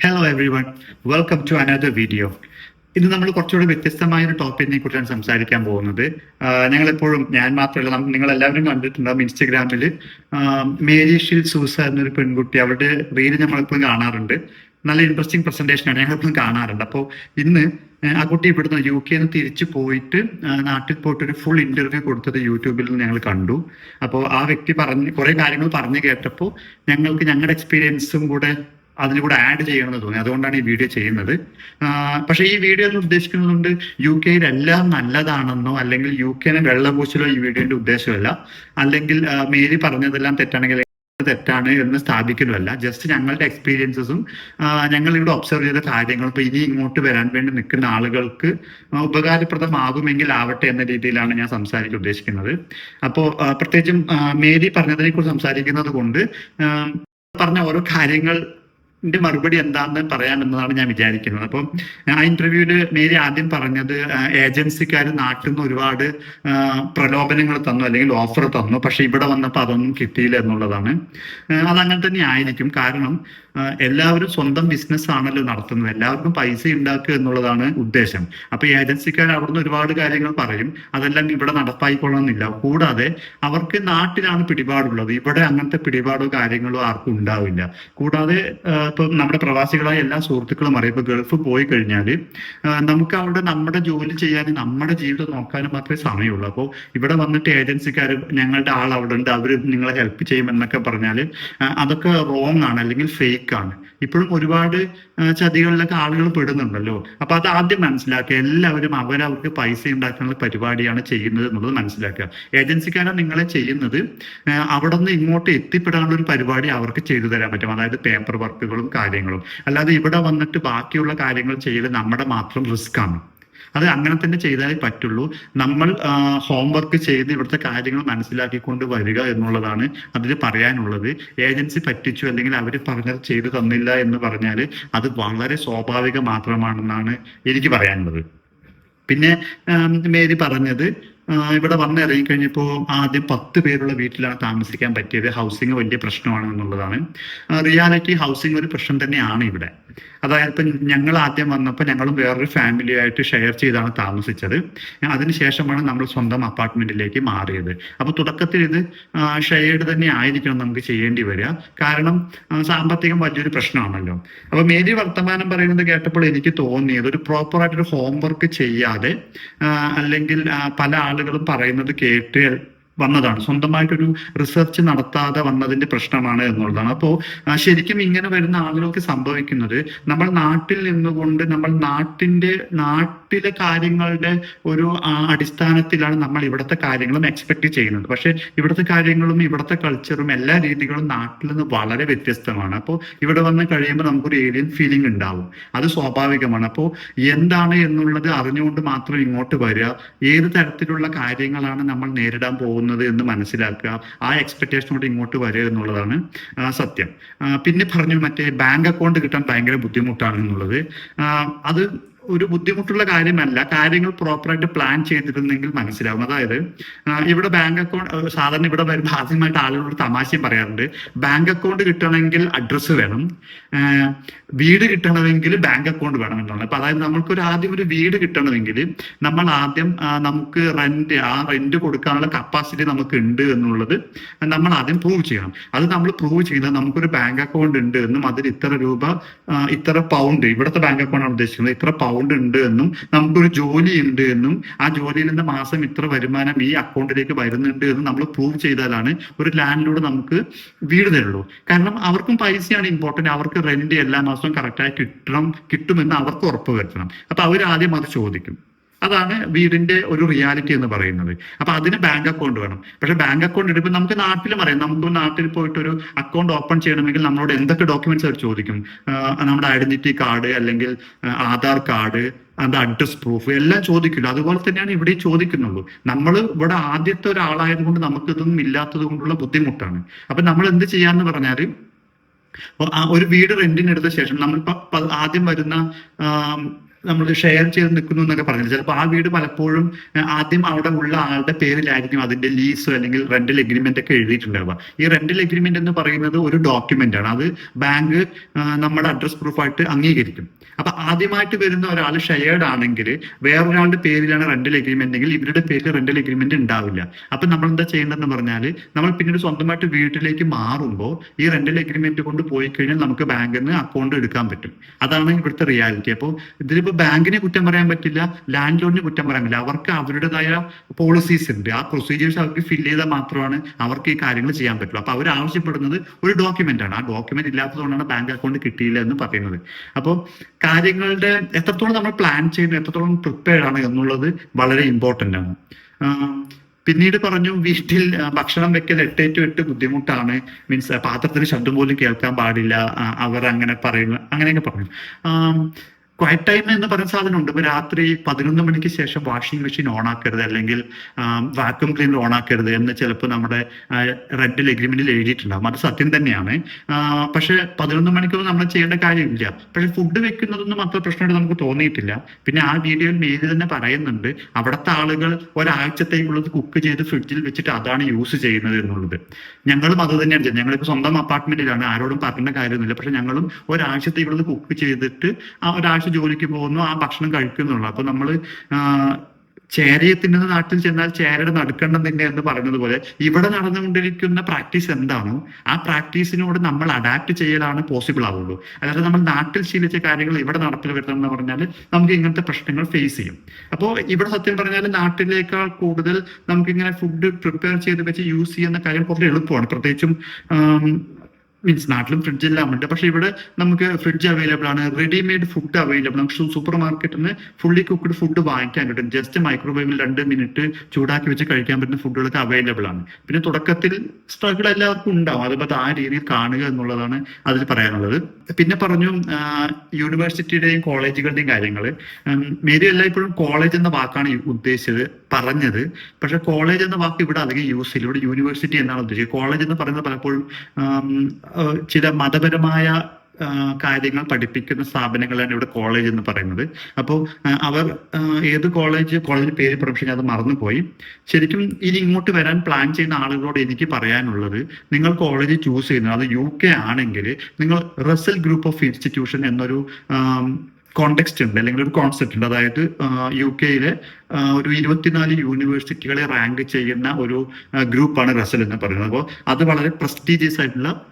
Hello everyone welcome to another video ഇന്ന് നമ്മൾ കുറച്ചുകൂടി വ്യത്യസ്തമായ ഒരു ടോപ്പിക്കിനെ കുറിച്ചാണ് സംസാരിക്കാൻ പോകുന്നത്. ഞങ്ങൾ എപ്പോഴും ഞാൻ മാത്രമല്ല നിങ്ങൾ എല്ലാവരും കണ്ടിട്ടുണ്ടാവും ഇൻസ്റ്റഗ്രാമിൽ മേരി ഷിൽ സൂസ എന്നൊരു പെൺകുട്ടി അവരുടെ റീൽ നമ്മളെപ്പോഴും കാണാറുണ്ട്. നല്ല ഇൻട്രസ്റ്റിംഗ് പ്രസന്റേഷൻ ആണ് ഞങ്ങളെപ്പോഴും കാണാറുണ്ട്. അപ്പോൾ ഇന്ന് ആ, ആ കുട്ടി ഇവിടുന്ന് യു കെന്ന് തിരിച്ചു പോയിട്ട് നാട്ടിൽ പോയിട്ട് ഒരു ഫുൾ ഇന്റർവ്യൂ കൊടുത്തത് യൂട്യൂബിൽ ഞങ്ങൾ കണ്ടു. അപ്പോൾ ആ വ്യക്തി പറഞ്ഞ് കുറെ കാര്യങ്ങൾ പറഞ്ഞു കേട്ടപ്പോൾ ഞങ്ങൾക്ക് ഞങ്ങളുടെ എക്സ്പീരിയൻസും കൂടെ അതിന് കൂടെ ആഡ് ചെയ്യണമെന്ന് തോന്നി. അതുകൊണ്ടാണ് ഈ വീഡിയോ ചെയ്യുന്നത്. പക്ഷേ ഈ വീഡിയോ എന്ന് ഉദ്ദേശിക്കുന്നതുകൊണ്ട് യു കെയിൽ എല്ലാം നല്ലതാണെന്നോ അല്ലെങ്കിൽ യു കെനെ വെള്ളപൂശലോ ഈ വീഡിയോന്റെ ഉദ്ദേശമല്ല. അല്ലെങ്കിൽ മേരി പറഞ്ഞതെല്ലാം തെറ്റാണെങ്കിൽ തെറ്റാണ് എന്ന് സ്ഥാപിക്കലുമല്ല ജസ്റ്റ് ഞങ്ങളുടെ എക്സ്പീരിയൻസസും ഞങ്ങൾ ഇവിടെ ഒബ്സർവ് ചെയ്ത കാര്യങ്ങളും ഇപ്പൊ ഇനി ഇങ്ങോട്ട് വരാൻ വേണ്ടി നിൽക്കുന്ന ആളുകൾക്ക് ഉപകാരപ്രദമാകുമെങ്കിൽ ആവട്ടെ എന്ന രീതിയിലാണ് ഞാൻ സംസാരിക്കാൻ ഉദ്ദേശിക്കുന്നത്. അപ്പോൾ പ്രത്യേകിച്ചും മേരി പറഞ്ഞതിനെ കുറിച്ച് സംസാരിക്കുന്നത് കൊണ്ട് പറഞ്ഞ ഓരോ കാര്യങ്ങൾ മറുപടി എന്താണെന്ന് പറയാമെന്നതാണ് ഞാൻ വിചാരിക്കുന്നത്. അപ്പം ആ ഇന്റർവ്യൂവിൽ മേരി ആദ്യം പറഞ്ഞത് ഏജൻസിക്കാർ നാട്ടിൽ നിന്ന് ഒരുപാട് പ്രലോഭനങ്ങൾ തന്നു അല്ലെങ്കിൽ ഓഫർ തന്നു പക്ഷെ ഇവിടെ വന്നപ്പോൾ അതൊന്നും കിട്ടിയില്ല എന്നുള്ളതാണ്. അത് അതങ്ങനെ തന്നെ ആയിരിക്കും. കാരണം എല്ലാവരും സ്വന്തം ബിസിനസ് ആണല്ലോ നടത്തുന്നത്. എല്ലാവർക്കും പൈസ ഉണ്ടാക്കുക എന്നുള്ളതാണ് ഉദ്ദേശം. അപ്പൊ ഏജൻസിക്കാർ അവിടുന്ന് ഒരുപാട് കാര്യങ്ങൾ പറയും. അതെല്ലാം ഇവിടെ നടപ്പായിക്കൊള്ളണമെന്നില്ല. കൂടാതെ അവർക്ക് നാട്ടിലാണ് പിടിപാടുള്ളത്. ഇവിടെ അങ്ങനത്തെ പിടിപാടോ കാര്യങ്ങളോ ആർക്കും ഉണ്ടാവില്ല. കൂടാതെ ഇപ്പൊ നമ്മുടെ പ്രവാസികളായ എല്ലാ സുഹൃത്തുക്കളും അറിയാം. ഇപ്പൊ ഗൾഫ് പോയി കഴിഞ്ഞാൽ നമുക്ക് അവിടെ നമ്മുടെ ജോലി ചെയ്യാനും നമ്മുടെ ജീവിതം നോക്കാനും മാത്രമേ സമയമുള്ളൂ. അപ്പോൾ ഇവിടെ വന്നിട്ട് ഏജൻസിക്കാർ ഞങ്ങളുടെ ആൾ അവിടെ ഉണ്ട്. അവർ നിങ്ങളെ ഹെൽപ്പ് ചെയ്യുമെന്നൊക്കെ പറഞ്ഞാൽ അതൊക്കെ റോങ് ആണ്. അല്ലെങ്കിൽ ഫേക്ക് ആണ് ഇപ്പോഴും ഒരുപാട് ചതികളിലൊക്കെ ആളുകൾ പെടുന്നുണ്ടല്ലോ. അപ്പൊ അത് ആദ്യം മനസ്സിലാക്കുക. എല്ലാവരും അവരവർക്ക് പൈസ ഉണ്ടാക്കാനുള്ള പരിപാടിയാണ് ചെയ്യുന്നത് എന്നുള്ളത് മനസ്സിലാക്കുക. ഏജൻസിക്കാരാണ് നിങ്ങളെ ചെയ്യുന്നത്. അവിടെ നിന്ന് ഇങ്ങോട്ട് എത്തിപ്പെടാനുള്ള ഒരു പരിപാടി അവർക്ക് ചെയ്തു തരാൻ പറ്റും. അതായത് പേപ്പർ വർക്കുകളും കാര്യങ്ങളും. അല്ലാതെ ഇവിടെ വന്നിട്ട് ബാക്കിയുള്ള കാര്യങ്ങൾ ചെയ്യൽ നമ്മുടെ മാത്രം റിസ്ക് ആണ് അത് അങ്ങനെ തന്നെ ചെയ്താലേ പറ്റുള്ളൂ. നമ്മൾ ഹോംവർക്ക് ചെയ്ത് ഇവിടുത്തെ കാര്യങ്ങൾ മനസ്സിലാക്കിക്കൊണ്ട് വരിക എന്നുള്ളതാണ് അതിൽ പറയാനുള്ളത്. ഏജൻസി പറ്റിച്ചു അല്ലെങ്കിൽ അവർ പറഞ്ഞത് ചെയ്തു തന്നില്ല എന്ന് പറഞ്ഞാൽ അത് വളരെ സ്വാഭാവിക മാത്രമാണെന്നാണ് എനിക്ക് പറയാനുള്ളത്. പിന്നെ മേരി പറഞ്ഞത് ഇവിടെ വന്നിറങ്ങി കഴിഞ്ഞപ്പോൾ ആദ്യം പത്ത് പേരുള്ള വീട്ടിലാണ് താമസിക്കാൻ പറ്റിയത്. ഹൗസിംഗ് വലിയ പ്രശ്നമാണ് എന്നുള്ളതാണ്. റിയാലിറ്റി ഹൗസിംഗ് ഒരു പ്രശ്നം തന്നെയാണ് ഇവിടെ. അതായത് ഇപ്പം ഞങ്ങൾ ആദ്യം വന്നപ്പോൾ ഞങ്ങളും വേറൊരു ഫാമിലി ആയിട്ട് ഷെയർ ചെയ്താണ് താമസിച്ചത്. അതിനുശേഷമാണ് നമ്മൾ സ്വന്തം അപ്പാർട്ട്മെന്റിലേക്ക് മാറിയത്. അപ്പൊ തുടക്കത്തിൽ ഇത് ഷെയർഡ് തന്നെ ആയിരിക്കണം നമുക്ക് ചെയ്യേണ്ടി വരിക. കാരണം സാമ്പത്തികം വലിയൊരു പ്രശ്നമാണല്ലോ. അപ്പൊ മേരി വർത്തമാനം പറയുന്നത് കേട്ടപ്പോൾ എനിക്ക് തോന്നിയത് ഒരു പ്രോപ്പറായിട്ടൊരു ഹോംവർക്ക് ചെയ്യാതെ അല്ലെങ്കിൽ പല ആളുകളും പറയുന്നത് കേട്ട് വന്നതാണ്. സ്വന്തമായിട്ടൊരു റിസർച്ച് നടത്താതെ വന്നതിന്റെ പ്രശ്നമാണ് എന്നുള്ളതാണ്. അപ്പോൾ ശരിക്കും ഇങ്ങനെ വരുന്ന ആളുകൾക്ക് സംഭവിക്കുന്നത് നമ്മൾ നാട്ടിൽ നിന്നുകൊണ്ട് നമ്മൾ നാട്ടിന്റെ നാട്ടിലെ കാര്യങ്ങളുടെ ഒരു അടിസ്ഥാനത്തിലാണ് നമ്മൾ ഇവിടുത്തെ കാര്യങ്ങളും എക്സ്പെക്ട് ചെയ്യുന്നത്. പക്ഷെ ഇവിടുത്തെ കാര്യങ്ങളും ഇവിടുത്തെ കൾച്ചറും എല്ലാ രീതികളും നാട്ടിൽ നിന്ന് വളരെ വ്യത്യസ്തമാണ്. അപ്പോൾ ഇവിടെ വന്ന് കഴിയുമ്പോൾ നമുക്കൊരു ഏലിയൻ ഫീലിംഗ് ഉണ്ടാവും. അത് സ്വാഭാവികമാണ്. അപ്പോൾ എന്താണ് എന്നുള്ളത് അറിഞ്ഞുകൊണ്ട് മാത്രം ഇങ്ങോട്ട് വരിക. ഏത് തരത്തിലുള്ള കാര്യങ്ങളാണ് നമ്മൾ നേരിടാൻ പോകുന്നത് എന്ന് മനസ്സിലാക്കുക. ആ എക്സ്പെക്ടേഷനോട് ഇങ്ങോട്ട് വരിക എന്നുള്ളതാണ് സത്യം. പിന്നെ പറഞ്ഞു മറ്റേ ബാങ്ക് അക്കൗണ്ട് കിട്ടാൻ ഭയങ്കര ബുദ്ധിമുട്ടാണ് എന്നുള്ളത്. അത് ഒരു ബുദ്ധിമുട്ടുള്ള കാര്യമല്ല. കാര്യങ്ങൾ പ്രോപ്പറായിട്ട് പ്ലാൻ ചെയ്തിരുന്നെങ്കിൽ മനസ്സിലാവും. അതായത് ഇവിടെ ബാങ്ക് അക്കൗണ്ട് സാധാരണ ഇവിടെ വരുമ്പോൾ ആദ്യമായിട്ട് ആളുകളോട് തമാശയും പറയാറുണ്ട്. ബാങ്ക് അക്കൗണ്ട് കിട്ടണമെങ്കിൽ അഡ്രസ്സ് വേണം. വീട് കിട്ടണമെങ്കിൽ ബാങ്ക് അക്കൗണ്ട് വേണം എന്നാണ്. അപ്പൊ അതായത് നമുക്ക് ഒരു ആദ്യം ഒരു വീട് കിട്ടണമെങ്കിൽ നമ്മൾ ആദ്യം നമുക്ക് റെന്റ് ആ റെന്റ് കൊടുക്കാനുള്ള കപ്പാസിറ്റി നമുക്ക് ഉണ്ട് എന്നുള്ളത് നമ്മൾ ആദ്യം പ്രൂവ് ചെയ്യണം. അത് നമ്മൾ പ്രൂവ് ചെയ്യുന്നത് നമുക്കൊരു ബാങ്ക് അക്കൗണ്ട് ഉണ്ട് എന്നും അതിൽ ഇത്ര രൂപ ഇത്ര പൗണ്ട് ഇവിടുത്തെ ബാങ്ക് അക്കൗണ്ടാണ് ഉദ്ദേശിക്കുന്നത്. ഇത്ര പൗണ്ട് ഉണ്ട് എന്നും നമുക്കൊരു ജോലി ഉണ്ട് എന്നും ആ ജോലിയിൽ നിന്ന് മാസം ഇത്ര വരുമാനം ഈ അക്കൗണ്ടിലേക്ക് വരുന്നുണ്ട് എന്ന് നമ്മൾ പ്രൂവ് ചെയ്താലാണ് ഒരു ലാൻഡിലൂടെ നമുക്ക് വീട് തരുള്ളൂ കാരണം അവർക്കും പൈസയാണ് ഇമ്പോർട്ടന്റ് അവർക്ക് റെന്റ് എല്ലാ മാസവും കറക്റ്റായി കിട്ടണം കിട്ടുമെന്ന് അവർക്ക് ഉറപ്പ് വരുത്തണം. അപ്പൊ അവർ ആദ്യം അത് ചോദിക്കും. അതാണ് വീടിന്റെ ഒരു റിയാലിറ്റി എന്ന് പറയുന്നത്. അപ്പൊ അതിന് ബാങ്ക് അക്കൗണ്ട് വേണം. പക്ഷെ ബാങ്ക് അക്കൗണ്ട് എടുക്കുമ്പോൾ നമുക്ക് നാട്ടിൽ അറിയാം. നമുക്ക് നാട്ടിൽ പോയിട്ട് ഒരു അക്കൗണ്ട് ഓപ്പൺ ചെയ്യണമെങ്കിൽ നമ്മളോട് എന്തൊക്കെ ഡോക്യുമെന്റ്സ് അവർ ചോദിക്കും? നമ്മുടെ ഐഡന്റിറ്റി കാർഡ് അല്ലെങ്കിൽ ആധാർ കാർഡ് അത് അഡ്രസ് പ്രൂഫ് എല്ലാം ചോദിക്കില്ല. അതുപോലെ തന്നെയാണ് ഇവിടെ ചോദിക്കുന്നുള്ളൂ. നമ്മൾ ഇവിടെ ആദ്യത്തെ ഒരാളായത് കൊണ്ട് നമുക്ക് ഇതൊന്നും ഇല്ലാത്തത് കൊണ്ടുള്ള ബുദ്ധിമുട്ടാണ്. അപ്പൊ നമ്മൾ എന്ത് ചെയ്യാന്ന് പറഞ്ഞാൽ ഒരു വീട് റെന്റിന് എടുത്ത ശേഷം നമ്മൾ ആദ്യം വരുന്ന നമ്മൾ ഷെയർ ചെയ്ത് നിൽക്കുന്നു എന്നൊക്കെ പറഞ്ഞില്ല ചിലപ്പോൾ ആ വീട് പലപ്പോഴും ആദ്യം അവിടെ ഉള്ള ആളുടെ പേരിലായിരിക്കും അതിന്റെ ലീസോ അല്ലെങ്കിൽ റെന്റൽ എഗ്രിമെന്റ് ഒക്കെ എഴുതിയിട്ടുണ്ടാവുക. ഈ റെന്റൽ എഗ്രിമെന്റ് എന്ന് പറയുന്നത് ഒരു ഡോക്യുമെന്റ് ആണ്. അത് ബാങ്ക് നമ്മുടെ അഡ്രസ് പ്രൂഫായിട്ട് അംഗീകരിക്കും. അപ്പൊ ആദ്യമായിട്ട് വരുന്ന ഒരാൾ ഷെയർഡ് ആണെങ്കിൽ വേറൊരാളുടെ പേരിലാണ് റെന്റൽ എഗ്രിമെന്റ് എങ്കിൽ ഇവരുടെ പേരിൽ റെന്റൽ എഗ്രിമെന്റ് ഉണ്ടാവില്ല. അപ്പൊ നമ്മൾ എന്താ ചെയ്യേണ്ടതെന്ന് പറഞ്ഞാൽ നമ്മൾ പിന്നീട് സ്വന്തമായിട്ട് വീട്ടിലേക്ക് മാറുമ്പോൾ ഈ റെന്റൽ എഗ്രിമെന്റ് കൊണ്ട് പോയി കഴിഞ്ഞാൽ നമുക്ക് ബാങ്കിൽ നിന്ന് അക്കൗണ്ട് എടുക്കാൻ പറ്റും. അതാണ് ഇവിടുത്തെ റിയാലിറ്റി അപ്പോൾ ഇതിലിപ്പോ ബാങ്കിനെ കുറ്റം പറയാൻ പറ്റില്ല ലാൻഡ് ലോണിനെ കുറ്റം പറയാൻ പറ്റില്ല. അവർക്ക് അവരുടേതായ പോളിസീസ് ഉണ്ട്. ആ പ്രൊസീജിയേഴ്സ് അവർക്ക് ഫില്ല് ചെയ്താൽ മാത്രമാണ് അവർക്ക് ഈ കാര്യങ്ങൾ ചെയ്യാൻ പറ്റുള്ളൂ. അപ്പൊ അവർ ആവശ്യപ്പെടുന്നത് ഒരു ഡോക്യുമെന്റ് ആണ്. ആ ഡോക്യുമെന്റ് ഇല്ലാത്തതുകൊണ്ടാണ് ബാങ്ക് അക്കൗണ്ട് കിട്ടിയില്ല എന്ന് പറയുന്നത്. അപ്പോൾ കാര്യങ്ങളുടെ എത്രത്തോളം നമ്മൾ പ്ലാൻ ചെയ്യുന്നു എത്രത്തോളം പ്രിപ്പയർഡ് ആണ് എന്നുള്ളത് വളരെ ഇമ്പോർട്ടന്റ് ആണ്. പിന്നീട് പറഞ്ഞു വീട്ടിൽ ഭക്ഷണം വെക്കൽ എട്ട് ടു എട്ട് ബുദ്ധിമുട്ടാണ്. മീൻസ് പാത്രത്തിന് ശബ്ദം പോലും കേൾക്കാൻ പാടില്ല. അവർ അങ്ങനെ പറയുന്നു. അങ്ങനെയൊക്കെ പറഞ്ഞു. ക്വയറ്റ് ടൈം എന്ന് പറയുന്ന സാധനമുണ്ട്. ഇപ്പൊ രാത്രി പതിനൊന്ന് മണിക്ക് ശേഷം വാഷിംഗ് മെഷീൻ ഓൺ ആക്കരുത്. അല്ലെങ്കിൽ വാക്യൂം ക്ലീനർ ഓൺ ആക്കരുത് എന്ന് ചിലപ്പോൾ നമ്മുടെ റെന്റൽ എഗ്രിമെന്റിൽ എഴുതിയിട്ടുണ്ടാകും അത് സത്യം തന്നെയാണ്. പക്ഷെ പതിനൊന്ന് മണിക്കൊന്നും നമ്മൾ ചെയ്യേണ്ട കാര്യമില്ല. പക്ഷെ ഫുഡ് വെക്കുന്നതൊന്നും അത്ര പ്രശ്നമായിട്ട് നമുക്ക് തോന്നിയിട്ടില്ല. പിന്നെ ആ വീഡിയോയിൽ മേരി തന്നെ പറയുന്നുണ്ട് അവിടുത്തെ ആളുകൾ ഒരാഴ്ചത്തേക്കുള്ളത് കുക്ക് ചെയ്ത് ഫ്രിഡ്ജിൽ വെച്ചിട്ട് അതാണ് യൂസ് ചെയ്യുന്നത് എന്നുള്ളത്. ഞങ്ങളും അത് തന്നെയാണ് ചെയ്യുന്നത്. ഞങ്ങളിപ്പോൾ സ്വന്തം അപ്പാർട്ട്മെന്റിലാണ് ആരോടും പറഞ്ഞ കാര്യമൊന്നുമില്ല. പക്ഷെ ഞങ്ങളും ഒരാഴ്ചത്തേക്കുള്ളത് കുക്ക് ചെയ്തിട്ട് ആ ഒരാഴ്ച ജോലിക്ക് പോകുന്നു ആ ഭക്ഷണം കഴിക്കുന്നുള്ളൂ. അപ്പൊ നമ്മൾ ആ, ചേരയെ തിന്നുന്ന നാട്ടിൽ ചെന്നാൽ ചേരയുടെ നടുക്കണ്ടം തന്നെ എന്ന് പറയുന്നത് പോലെ ഇവിടെ നടന്നുകൊണ്ടിരിക്കുന്ന പ്രാക്ടീസ് എന്താണോ ആ പ്രാക്ടീസിനോട് നമ്മൾ അഡാപ്റ്റ് ചെയ്യലാണ് പോസിബിൾ ആവുള്ളൂ. അതായത് നമ്മൾ നാട്ടിൽ ശീലിച്ച കാര്യങ്ങൾ ഇവിടെ നടപ്പിൽ വരുത്തണം എന്ന് പറഞ്ഞാൽ നമുക്ക് ഇങ്ങനത്തെ പ്രശ്നങ്ങൾ ഫേസ് ചെയ്യും. അപ്പോൾ ഇവിടെ സത്യം പറഞ്ഞാൽ നാട്ടിലേക്കാൾ കൂടുതൽ നമുക്ക് ഇങ്ങനെ ഫുഡ് പ്രിപ്പയർ ചെയ്ത് വെച്ച് യൂസ് ചെയ്യുന്ന കാര്യം കുറച്ച് എളുപ്പമാണ്. പ്രത്യേകിച്ചും മീൻസ് നാട്ടിലും ഫ്രിഡ്ജ് എല്ലാം ഉണ്ട്. പക്ഷെ ഇവിടെ നമുക്ക് ഫ്രിഡ്ജ് അവൈലബിൾ ആണ്. റെഡിമെയ്ഡ് ഫുഡ് അവൈലബിൾ നമുക്ക് സൂപ്പർ മാർക്കറ്റിൽ നിന്ന് ഫുള്ളി കുക്ക്ഡ് ഫുഡ് വാങ്ങിക്കാൻ കിട്ടും. ജസ്റ്റ് മൈക്രോവേവിൽ രണ്ട് മിനിറ്റ് ചൂടാക്കി വെച്ച് കഴിക്കാൻ പറ്റുന്ന ഫുഡുകളൊക്കെ അവൈലബിൾ ആണ്. പിന്നെ തുടക്കത്തിൽ സ്ട്രഗിൾ എല്ലാവർക്കും ഉണ്ടാവും. അതുപോലെ ആ രീതിയിൽ കാണുക എന്നുള്ളതാണ് അതിൽ പറയാനുള്ളത്. പിന്നെ പറഞ്ഞു യൂണിവേഴ്സിറ്റിയുടെയും കോളേജുകളുടെയും കാര്യങ്ങൾ മേരി എല്ലായ്പ്പോഴും കോളേജ് എന്ന വാക്കാണ് ഉദ്ദേശിച്ചത്. പറഞ്ഞത്. പക്ഷെ കോളേജ് എന്ന വാക്ക് ഇവിടെ അധികം യൂസ് ചെയ്യില്ല ഇവിടെ യൂണിവേഴ്സിറ്റി എന്നാണ് ഉദ്ദേശിച്ചത്. കോളേജ് എന്ന് പറയുന്നത് പലപ്പോഴും ചില മതപരമായ കാര്യങ്ങൾ പഠിപ്പിക്കുന്ന സ്ഥാപനങ്ങളാണ് ഇവിടെ കോളേജ് എന്ന് പറയുന്നത്. അപ്പോൾ അവർ ഏത് കോളേജ് കോളേജ് പേര് പക്ഷേ അത് മറന്നുപോയി. ശരിക്കും ഇനി ഇങ്ങോട്ട് വരാൻ പ്ലാൻ ചെയ്യുന്ന ആളുകളോട് എനിക്ക് പറയാനുള്ളത് നിങ്ങൾ കോളേജ് ചൂസ് ചെയ്യുന്നത് അത് യു കെ ആണെങ്കിൽ നിങ്ങൾ റസൽ ഗ്രൂപ്പ് ഓഫ് ഇൻസ്റ്റിറ്റ്യൂഷൻ എന്നൊരു കോണ്ടെക്സ്റ്റ് ഉണ്ട് അല്ലെങ്കിൽ ഒരു കോൺസെപ്റ്റ് ഉണ്ട്. അതായത് യു കെയിലെ ഒരു ഇരുപത്തിനാല് യൂണിവേഴ്സിറ്റികളെ റാങ്ക് ചെയ്യുന്ന ഒരു ഗ്രൂപ്പാണ് റസൽ എന്ന് പറയുന്നത്. അപ്പോൾ അത് വളരെ പ്രസ്റ്റീജിയസ് ആയിട്ടുള്ള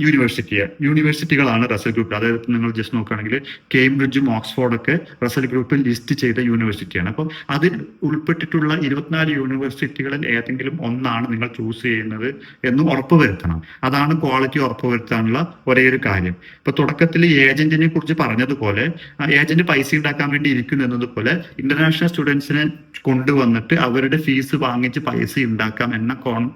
യൂണിവേഴ്സിറ്റി യൂണിവേഴ്സിറ്റികളാണ് റസൽ ഗ്രൂപ്പ് അതായത് നിങ്ങൾ ജസ്റ്റ് നോക്കുകയാണെങ്കിൽ കേംബ്രിഡ്ജും ഓക്സ്ഫോർഡൊക്കെ റസൽ ഗ്രൂപ്പിൽ ലിസ്റ്റ് ചെയ്ത യൂണിവേഴ്സിറ്റിയാണ് അപ്പം അതിൽ ഉൾപ്പെട്ടിട്ടുള്ള ഇരുപത്തിനാല് യൂണിവേഴ്സിറ്റികളിൽ ഏതെങ്കിലും ഒന്നാണ് നിങ്ങൾ ചൂസ് ചെയ്യുന്നത് എന്നും ഉറപ്പുവരുത്തണം അതാണ് ക്വാളിറ്റി ഉറപ്പുവരുത്താനുള്ള ഒരേ ഒരു കാര്യം. ഇപ്പൊ തുടക്കത്തിൽ ഏജന്റിനെ കുറിച്ച് പറഞ്ഞതുപോലെ ഏജന്റ് പൈസ ഉണ്ടാക്കാൻ വേണ്ടി ഇരിക്കുന്നു എന്നതുപോലെ ഇന്റർനാഷണൽ സ്റ്റുഡൻസിനെ കൊണ്ടുവന്നിട്ട് അവരുടെ ഫീസ് വാങ്ങിച്ച് പൈസ ഉണ്ടാക്കാം എന്ന കോൺ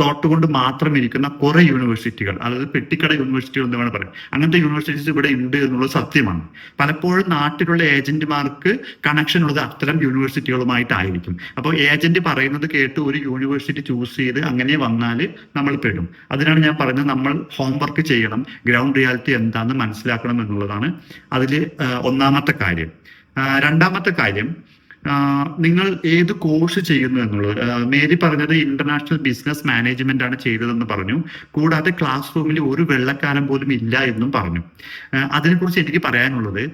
തോട്ട് കൊണ്ട് മാത്രം ഇരിക്കുന്ന കുറെ യൂണിവേഴ്സിറ്റികൾ അതായത് പെട്ടിക്കട യൂണിവേഴ്സിറ്റികൾ എന്ന് വേണം പറയാം അങ്ങനത്തെ യൂണിവേഴ്സിറ്റീസ് ഇവിടെ ഉണ്ട് എന്നുള്ളത് സത്യമാണ്. പലപ്പോഴും നാട്ടിലുള്ള ഏജന്റുമാർക്ക് കണക്ഷൻ ഉള്ളത് അത്തരം യൂണിവേഴ്സിറ്റികളുമായിട്ടായിരിക്കും അപ്പോൾ ഏജന്റ് പറയുന്നത് കേട്ട് ഒരു യൂണിവേഴ്സിറ്റി ചൂസ് ചെയ്ത് അങ്ങനെ വന്നാൽ നമ്മൾ പെടും. അതിനാണ് ഞാൻ പറയുന്നത് നമ്മൾ ഹോംവർക്ക് ചെയ്യണം ഗ്രൗണ്ട് റിയാലിറ്റി എന്താണെന്ന് മനസ്സിലാക്കണം എന്നുള്ളതാണ് അതിൽ ഒന്നാമത്തെ കാര്യം. രണ്ടാമത്തെ കാര്യം നിങ്ങൾ ഏത് കോഴ്സ് ചെയ്യുന്നു എന്നുള്ളത്? മേരി പറഞ്ഞത് ഇന്റർനാഷണൽ ബിസിനസ് മാനേജ്മെന്റ് ആണ് ചെയ്തതെന്ന് പറഞ്ഞു. കൂടാതെ ക്ലാസ് റൂമിൽ ഒരു വെള്ളക്കാലം പോലും ഇല്ല എന്നും പറഞ്ഞു. അതിനെക്കുറിച്ച് എനിക്ക് പറയാനുള്ളത്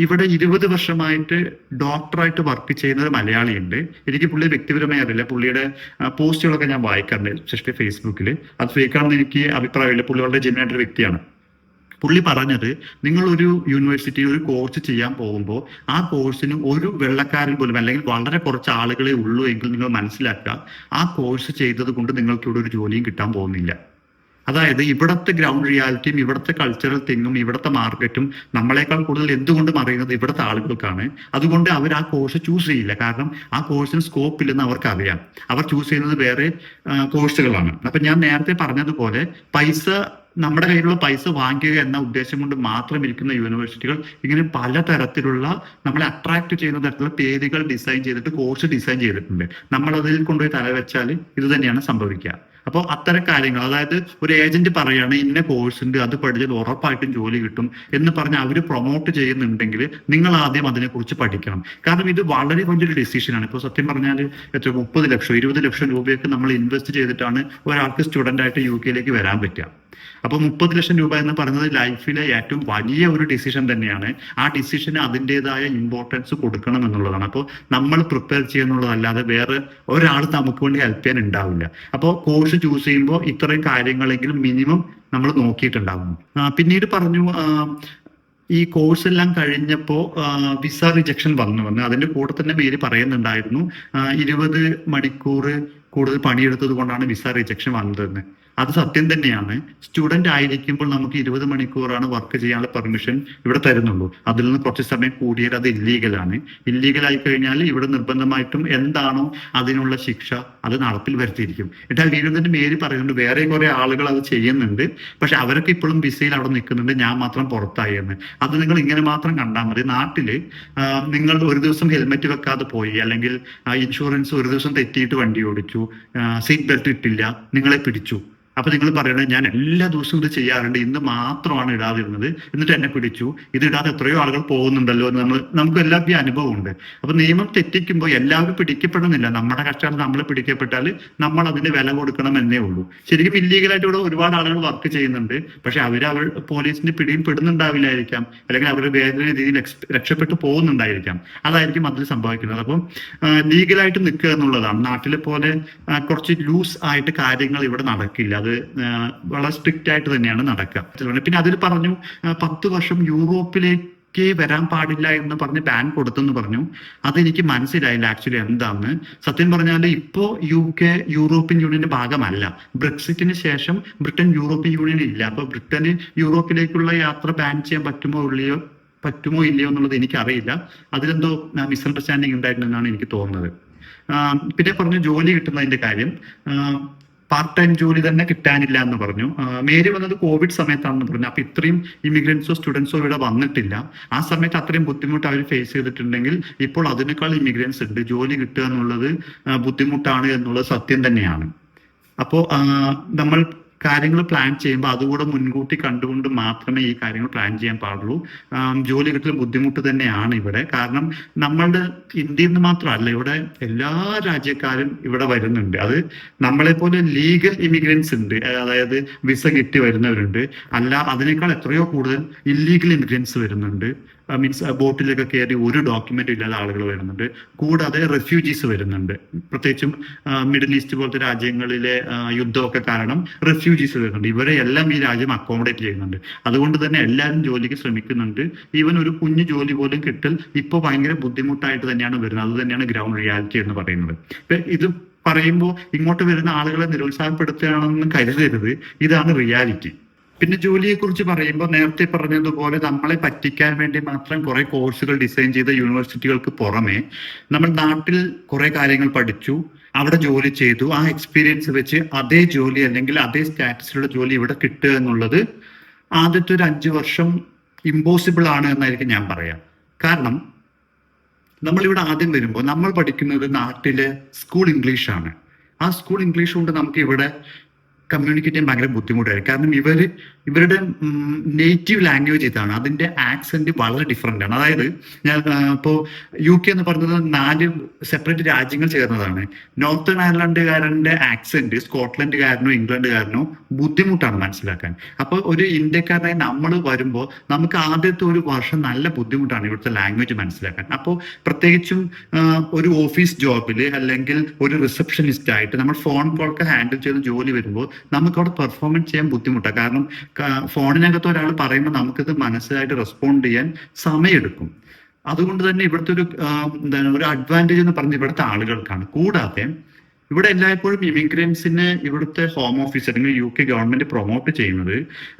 ഇവിടെ ഇരുപത് വർഷമായിട്ട് ഡോക്ടറായിട്ട് വർക്ക് ചെയ്യുന്ന ഒരു മലയാളിയുണ്ട്. എനിക്ക് പുള്ളി വ്യക്തിപരമായി അറിയില്ല. പുള്ളിയുടെ പോസ്റ്റുകളൊക്കെ ഞാൻ വായിക്കാറുണ്ട്. എസ്പെഷ്യലി ഫേസ്ബുക്കിൽ അത് ഫേക്കാണെന്ന് എനിക്ക് അഭിപ്രായമില്ല. പുള്ളി വളരെ വ്യക്തിയാണ്. പുള്ളി പറഞ്ഞത് നിങ്ങൾ ഒരു യൂണിവേഴ്സിറ്റി ഒരു കോഴ്സ് ചെയ്യാൻ പോകുമ്പോൾ ആ കോഴ്സിന് ഒരു വെള്ളക്കാരൻ പോലും അല്ലെങ്കിൽ വളരെ കുറച്ച് ആളുകളെ ഉള്ളൂ എങ്കിൽ നിങ്ങൾ മനസ്സിലാക്കുക ആ കോഴ്സ് ചെയ്തത് കൊണ്ട് നിങ്ങൾക്ക് ഇവിടെ ഒരു ജോലിയും കിട്ടാൻ പോകുന്നില്ല. അതായത് ഇവിടുത്തെ ഗ്രൗണ്ട് റിയാലിറ്റിയും ഇവിടുത്തെ കൾച്ചറൽ തിങ്ങും ഇവിടുത്തെ മാർക്കറ്റും നമ്മളെക്കാൾ കൂടുതൽ എന്തുകൊണ്ടും അറിയുന്നത് ഇവിടുത്തെ ആളുകൾക്കാണ്. അതുകൊണ്ട് അവർ ആ കോഴ്സ് ചൂസ് ചെയ്യില്ല. കാരണം ആ കോഴ്സിന് സ്കോപ്പ് ഇല്ലെന്ന് അവർക്ക് അറിയാം അവർ ചൂസ് ചെയ്യുന്നത് വേറെ കോഴ്സുകളാണ് അപ്പൊ ഞാൻ നേരത്തെ പറഞ്ഞതുപോലെ പൈസ നമ്മുടെ കയ്യിലുള്ള പൈസ വാങ്ങിക്കുക എന്ന ഉദ്ദേശം കൊണ്ട് മാത്രം ഇരിക്കുന്ന യൂണിവേഴ്സിറ്റികൾ ഇങ്ങനെ പലതരത്തിലുള്ള നമ്മളെ അട്രാക്ട് ചെയ്യുന്ന തരത്തിലുള്ള പേരുകൾ ഡിസൈൻ ചെയ്തിട്ട് കോഴ്സ് ഡിസൈൻ ചെയ്തിട്ടുണ്ട്. നമ്മൾ അതിൽ കൊണ്ടുപോയി തലവെച്ചാൽ ഇത് തന്നെയാണ് സംഭവിക്കുക. അപ്പോൾ അത്തരം കാര്യങ്ങൾ അതായത് ഒരു ഏജന്റ് പറയാണ് ഇന്ന കോഴ്സ് ഉണ്ട് അത് പഠിച്ചത് ഉറപ്പായിട്ടും ജോലി കിട്ടും എന്ന് പറഞ്ഞ് അവർ പ്രൊമോട്ട് ചെയ്യുന്നുണ്ടെങ്കിൽ നിങ്ങൾ ആദ്യം അതിനെക്കുറിച്ച് പഠിക്കണം. കാരണം ഇത് വളരെ വലിയൊരു ഡിസിഷനാണ് ഇപ്പോൾ സത്യം പറഞ്ഞാൽ എത്ര മുപ്പത് ലക്ഷം ഇരുപത് ലക്ഷം രൂപയൊക്കെ നമ്മൾ ഇൻവെസ്റ്റ് ചെയ്തിട്ടാണ് ഒരാൾക്ക് സ്റ്റുഡന്റ് ആയിട്ട് യു കെയിലേക്ക് വരാൻ പറ്റുക. അപ്പൊ മുപ്പത് ലക്ഷം രൂപ എന്ന് പറയുന്നത് ലൈഫിലെ ഏറ്റവും വലിയ ഒരു ഡിസിഷൻ തന്നെയാണ്. ആ ഡിസിഷന് അതിന്റെതായ ഇമ്പോർട്ടൻസ് കൊടുക്കണം എന്നുള്ളതാണ്. അപ്പോൾ നമ്മൾ പ്രിപ്പയർ ചെയ്യുന്നുള്ളതല്ലാതെ വേറെ ഒരാൾ നമുക്ക് വേണ്ടി ഹെൽപ്പ് ചെയ്യാൻ ഉണ്ടാവില്ല. അപ്പോൾ കോഴ്സ് ചൂസ് ചെയ്യുമ്പോൾ ഇത്രയും കാര്യങ്ങളെങ്കിലും മിനിമം നമ്മൾ നോക്കിയിട്ടുണ്ടാവും. പിന്നീട് പറഞ്ഞു ഈ കോഴ്സ് എല്ലാം കഴിഞ്ഞപ്പോൾ വിസ റിജക്ഷൻ വന്നു. വന്ന് അതിന്റെ കൂടെ തന്നെ പേര് പറയുന്നുണ്ടായിരുന്നു. ഇരുപത് മണിക്കൂർ കൂടുതൽ പണിയെടുത്തത് കൊണ്ടാണ് വിസ റിജക്ഷൻ വന്നതെന്ന് അത് സത്യം തന്നെയാണ്. സ്റ്റുഡന്റ് ആയിരിക്കുമ്പോൾ നമുക്ക് ഇരുപത് മണിക്കൂറാണ് വർക്ക് ചെയ്യാനുള്ള പെർമിഷൻ ഇവിടെ തരുന്നുള്ളൂ. അതിൽ നിന്ന് കുറച്ച് സമയം കൂടിയാൽ അത് ഇല്ലീഗലാണ് ഇല്ലീഗൽ ആയി കഴിഞ്ഞാൽ ഇവിടെ നിർബന്ധമായിട്ടും എന്താണോ അതിനുള്ള ശിക്ഷ അത് നടപ്പിൽ വരുത്തിയിരിക്കും. എന്നിട്ട് ആ വീടിന്റെ മേരി പറയുന്നുണ്ട് വേറെ കുറെ ആളുകൾ അത് ചെയ്യുന്നുണ്ട്. പക്ഷെ അവരൊക്കെ ഇപ്പോഴും വിസയിൽ അവിടെ നിൽക്കുന്നുണ്ട്. ഞാൻ മാത്രം പുറത്തായി എന്ന്. അത് നിങ്ങൾ ഇങ്ങനെ മാത്രം കണ്ടാൽ മതി. നാട്ടിൽ നിങ്ങൾ ഒരു ദിവസം ഹെൽമെറ്റ് വെക്കാതെ പോയി അല്ലെങ്കിൽ ഇൻഷുറൻസ് ഒരു ദിവസം തെറ്റിയിട്ട് വണ്ടി ഓടിച്ചു സീറ്റ് ബെൽറ്റ് ഇട്ടില്ല. നിങ്ങളെ പിടിച്ചു. അപ്പൊ നിങ്ങൾ പറയണേ ഞാൻ എല്ലാ ദിവസവും ഇത് ചെയ്യാറുണ്ട്. ഇന്ന് മാത്രമാണ് ഇടാതിരുന്നത്. എന്നിട്ട് എന്നെ പിടിച്ചു. ഇത് ഇടാതെ എത്രയോ ആളുകൾ പോകുന്നുണ്ടല്ലോ എന്ന് നമ്മൾ നമുക്ക് എല്ലാവരുടെയും അനുഭവമുണ്ട്. അപ്പൊ നിയമം തെറ്റിക്കുമ്പോൾ എല്ലാവരും പിടിക്കപ്പെടുന്നില്ല. നമ്മുടെ കഷ്ടം നമ്മൾ പിടിക്കപ്പെട്ടാൽ നമ്മൾ അതിന് വില കൊടുക്കണം എന്നേ ഉള്ളൂ. ശരിക്കും ഇല്ലീഗലായിട്ട് ഇവിടെ ഒരുപാട് ആളുകൾ വർക്ക് ചെയ്യുന്നുണ്ട്. പക്ഷെ അവർ അവർ പോലീസിന്റെ പിടിയിൽ പെടുന്നുണ്ടാവില്ലായിരിക്കാം. അല്ലെങ്കിൽ അവർ വേറെ രീതിയിൽ രക്ഷപ്പെട്ടു പോകുന്നുണ്ടായിരിക്കാം. അതായിരിക്കും അതിൽ സംഭവിക്കുന്നത്. അപ്പം ലീഗലായിട്ട് നിൽക്കുക എന്നുള്ളതാണ്. നാട്ടിലെ പോലെ കുറച്ച് ലൂസ് ആയിട്ട് കാര്യങ്ങൾ ഇവിടെ നടക്കില്ല. അത് വളരെ സ്ട്രിക്റ്റ് ആയിട്ട് തന്നെയാണ് നടക്കുക. പിന്നെ അതിൽ പറഞ്ഞു പത്ത് വർഷം യൂറോപ്പിലേക്ക് വരാൻ പാടില്ല എന്ന് പറഞ്ഞ് ബാൻ കൊടുത്തെന്ന് പറഞ്ഞു. അതെനിക്ക് മനസ്സിലായില്ല ആക്ച്വലി എന്താന്ന്. സത്യം പറഞ്ഞാൽ ഇപ്പോ യു കെ യൂറോപ്യൻ യൂണിയന്റെ ഭാഗമല്ല. ബ്രെക്സിറ്റിന് ശേഷം ബ്രിട്ടൻ യൂറോപ്യൻ യൂണിയൻ ഇല്ല. അപ്പൊ ബ്രിട്ടന് യൂറോപ്പിലേക്കുള്ള യാത്ര ബാൻ ചെയ്യാൻ പറ്റുമോ ഇല്ലയോ പറ്റുമോ ഇല്ലയോ എന്നുള്ളത് എനിക്കറിയില്ല. അതിലെന്തോ മിസ്അണ്ടർസ്റ്റാൻഡിങ് ഉണ്ടായിട്ടുണ്ടെന്നാണ് എനിക്ക് തോന്നുന്നത്. പിന്നെ പറഞ്ഞു ജോലി കിട്ടുന്നതിന്റെ കാര്യം. പാർട്ട് ടൈം ജോലി തന്നെ കിട്ടാനില്ല എന്ന് പറഞ്ഞു. മേരി വന്നത് കോവിഡ് സമയത്താണെന്ന് പറഞ്ഞു. അപ്പൊ ഇത്രയും ഇമിഗ്രൻസോ സ്റ്റുഡൻസോ ഇവിടെ വന്നിട്ടില്ല. ആ സമയത്ത് അത്രയും ബുദ്ധിമുട്ട് അവർ ഫേസ് ചെയ്തിട്ടുണ്ടെങ്കിൽ ഇപ്പോൾ അതിനേക്കാൾ ഇമിഗ്രൻസ് ഉണ്ട്. ജോലി കിട്ടുക എന്നുള്ളത് ബുദ്ധിമുട്ടാണ് എന്നുള്ളത് സത്യം തന്നെയാണ്. അപ്പോൾ നമ്മൾ കാര്യങ്ങൾ പ്ലാൻ ചെയ്യുമ്പോൾ അതുകൂടെ മുൻകൂട്ടി കണ്ടുകൊണ്ട് മാത്രമേ ഈ കാര്യങ്ങൾ പ്ലാൻ ചെയ്യാൻ പാടുള്ളൂ. ജോലി കിട്ടൽ ബുദ്ധിമുട്ട് തന്നെയാണ് ഇവിടെ. കാരണം നമ്മളുടെ ഇന്ത്യയിൽ നിന്ന് മാത്രമല്ല ഇവിടെ എല്ലാ രാജ്യക്കാരും ഇവിടെ വരുന്നുണ്ട്. അത് നമ്മളെ പോലെ ലീഗൽ ഇമിഗ്രൻസ് ഉണ്ട് അതായത് വിസ കിട്ടി വരുന്നവരുണ്ട്. അല്ല അതിനേക്കാൾ എത്രയോ കൂടുതൽ ഇല്ലീഗൽ ഇമിഗ്രൻസ് വരുന്നുണ്ട്. മീൻസ് ബോട്ടിലൊക്കെ കയറി ഒരു ഡോക്യുമെന്റ് ഇല്ലാതെ ആളുകൾ വരുന്നുണ്ട്. കൂടാതെ റെഫ്യൂജീസ് വരുന്നുണ്ട്. പ്രത്യേകിച്ചും മിഡിൽ ഈസ്റ്റ് പോലത്തെ രാജ്യങ്ങളിലെ യുദ്ധമൊക്കെ കാരണം റെഫ്യൂജീസ് വരുന്നുണ്ട്. ഇവരെ എല്ലാം ഈ രാജ്യം അക്കോമഡേറ്റ് ചെയ്യുന്നുണ്ട്. അതുകൊണ്ട് തന്നെ എല്ലാവരും ജോലിക്ക് ശ്രമിക്കുന്നുണ്ട്. ഈവൻ ഒരു കുഞ്ഞു ജോലി പോലും കിട്ടൽ ഇപ്പോൾ ഭയങ്കര ബുദ്ധിമുട്ടായിട്ട് തന്നെയാണ് വരുന്നത്. അത് തന്നെയാണ് ഗ്രൗണ്ട് റിയാലിറ്റി എന്ന് പറയുന്നത്. ഇത് പറയുമ്പോൾ ഇങ്ങോട്ട് വരുന്ന ആളുകളെ നിരുത്സാഹപ്പെടുത്തുകയാണെന്ന് കരുതരുത്. ഇതാണ് റിയാലിറ്റി പിന്നെ ജോലിയെ കുറിച്ച് പറയുമ്പോൾ നേരത്തെ പറഞ്ഞതുപോലെ നമ്മളെ പറ്റിക്കാൻ വേണ്ടി മാത്രം കുറെ കോഴ്സുകൾ ഡിസൈൻ ചെയ്ത യൂണിവേഴ്സിറ്റികൾക്ക് പുറമെ നമ്മൾ നാട്ടിൽ കുറെ കാര്യങ്ങൾ പഠിച്ചു അവിടെ ജോലി ചെയ്തു. ആ എക്സ്പീരിയൻസ് വെച്ച് അതേ ജോലി അല്ലെങ്കിൽ അതേ സ്റ്റാറ്റസിലുള്ള ജോലി ഇവിടെ കിട്ടുക എന്നുള്ളത് ആദ്യത്തെ ഒരു അഞ്ചു വർഷം ഇമ്പോസിബിൾ ആണ് എന്നായിരിക്കും ഞാൻ പറയാം. കാരണം നമ്മളിവിടെ ആദ്യം വരുമ്പോൾ നമ്മൾ പഠിക്കുന്നത് നാട്ടിലെ സ്കൂൾ ഇംഗ്ലീഷാണ് ആ സ്കൂൾ ഇംഗ്ലീഷ് കൊണ്ട് നമുക്ക് ഇവിടെ കമ്മ്യൂണിക്കേറ്റ് ചെയ്യാൻ ഭയങ്കര ബുദ്ധിമുട്ടായിരിക്കും. കാരണം ഇവർ ഇവരുടെ നേറ്റീവ് ലാംഗ്വേജ് ഇതാണ്. അതിന്റെ ആക്സെന്റ് വളരെ ഡിഫറെന്റ് ആണ്. അതായത് ഞാൻ ഇപ്പോൾ ഇപ്പോ യു കെ എന്ന് പറയുന്നത് നാല് സെപ്പറേറ്റ് രാജ്യങ്ങൾ ചേർന്നതാണ്. നോർത്തേൺ അയർലൻഡുകാരന്റെ ആക്സെന്റ് സ്കോട്ട്ലൻഡുകാരനോ ഇംഗ്ലണ്ടുകാരനോ ബുദ്ധിമുട്ടാണ് മനസ്സിലാക്കാൻ. അപ്പോൾ ഒരു ഇന്ത്യക്കാരനായി നമ്മൾ വരുമ്പോൾ നമുക്ക് ആദ്യത്തെ ഒരു വർഷം നല്ല ബുദ്ധിമുട്ടാണ് ഇവിടുത്തെ ലാംഗ്വേജ് മനസ്സിലാക്കാൻ. അപ്പോൾ പ്രത്യേകിച്ചും ഒരു ഓഫീസ് ജോബിൽ അല്ലെങ്കിൽ ഒരു റിസപ്ഷനിസ്റ്റ് ആയിട്ട് നമ്മൾ ഫോൺ കോളൊക്കെ ഹാൻഡിൽ ചെയ്ത് ജോലി വരുമ്പോൾ നമുക്ക് അവിടെ പെർഫോമൻസ് ചെയ്യാൻ ബുദ്ധിമുട്ടാണ്. കാരണം ഫോണിനകത്ത് ഒരാൾ പറയുമ്പോൾ നമുക്കിത് മനസ്സിലായിട്ട് റെസ്പോണ്ട് ചെയ്യാൻ സമയമെടുക്കും അതുകൊണ്ട് തന്നെ ഇവിടുത്തെ ഒരു എന്താണ് ഒരു അഡ്വാന്റേജ് എന്ന് പറഞ്ഞ് ഇവിടുത്തെ ആളുകൾക്കാണ്. കൂടാതെ ഇവിടെ എല്ലായ്പ്പോഴും ഇമിഗ്രൻസിന് ഇവിടുത്തെ ഹോം ഓഫീസ് അല്ലെങ്കിൽ യു കെ ഗവൺമെന്റ് പ്രൊമോട്ട് ചെയ്യുന്നത്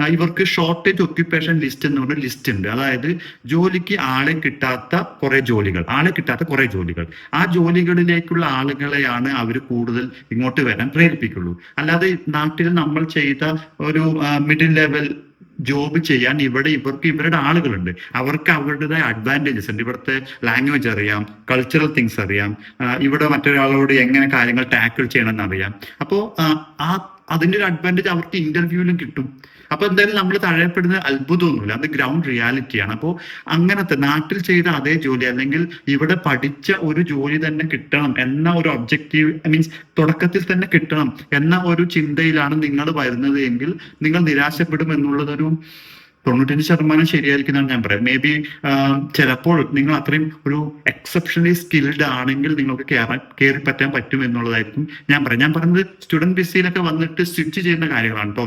ഇവർക്ക് ഷോർട്ടേജ് ഒക്യുപ്പേഷൻ ലിസ്റ്റ് എന്ന് പറഞ്ഞ ലിസ്റ്റ് ഉണ്ട്. അതായത് ജോലിക്ക് ആളെ കിട്ടാത്ത കുറെ ജോലികൾ ആളെ കിട്ടാത്ത കുറെ ജോലികൾ. ആ ജോലികളിലേക്കുള്ള ആളുകളെയാണ് അവർ കൂടുതൽ ഇങ്ങോട്ട് വരാൻ പ്രേരിപ്പിക്കുള്ളൂ. അല്ലാതെ നാട്ടിൽ നമ്മൾ ചെയ്ത ഒരു മിഡിൽ ലെവൽ ജോബ് ചെയ്യാൻ ഇവിടെ ഇവർക്ക് ഇവരുടെ ആളുകളുണ്ട്. അവർക്ക് അവരുടേതായ അഡ്വാന്റേജസ് ഉണ്ട്. ഇവിടുത്തെ ലാംഗ്വേജ് അറിയാം കൾച്ചറൽ തിങ്സ് അറിയാം. ഇവിടെ മറ്റൊരാളോട് എങ്ങനെ കാര്യങ്ങൾ ടാക്കിൾ ചെയ്യണമെന്ന് അറിയാം. അപ്പോൾ ആ അതിന്റെ ഒരു അഡ്വാന്റേജ് അവർക്ക് ഇന്റർവ്യൂവിലും കിട്ടും. അപ്പൊ എന്തായാലും നമ്മൾ തഴയപ്പെടുന്ന അത്ഭുതമൊന്നുമില്ല. അത് ഗ്രൗണ്ട് റിയാലിറ്റിയാണ് അപ്പോൾ അങ്ങനത്തെ നാട്ടിൽ ചെയ്ത അതേ ജോലി അല്ലെങ്കിൽ ഇവിടെ പഠിച്ച ഒരു ജോലി തന്നെ കിട്ടണം എന്ന ഒരു ഒബ്ജക്റ്റീവ് മീൻസ് തുടക്കത്തിൽ തന്നെ കിട്ടണം എന്ന ഒരു ചിന്തയിലാണ് നിങ്ങൾ വരുന്നത് എങ്കിൽ നിങ്ങൾ നിരാശപ്പെടും എന്നുള്ളതൊരു തൊണ്ണൂറ്റഞ്ച് ശതമാനം ശരിയായിരിക്കുന്നതാണ് ഞാൻ പറയാം. മേ ബി ചിലപ്പോൾ നിങ്ങൾ അത്രയും ഒരു എക്സെപ്ഷണലി സ്കിൽഡ് ആണെങ്കിൽ നിങ്ങൾക്ക് കയറി പറ്റാൻ പറ്റും എന്നുള്ളതായിരിക്കും ഞാൻ പറയാം. ഞാൻ പറഞ്ഞത് സ്റ്റുഡന്റ് ബിസിയിലൊക്കെ വന്നിട്ട് സ്വിച്ച് ചെയ്യുന്ന കാര്യങ്ങളാണ് കേട്ടോ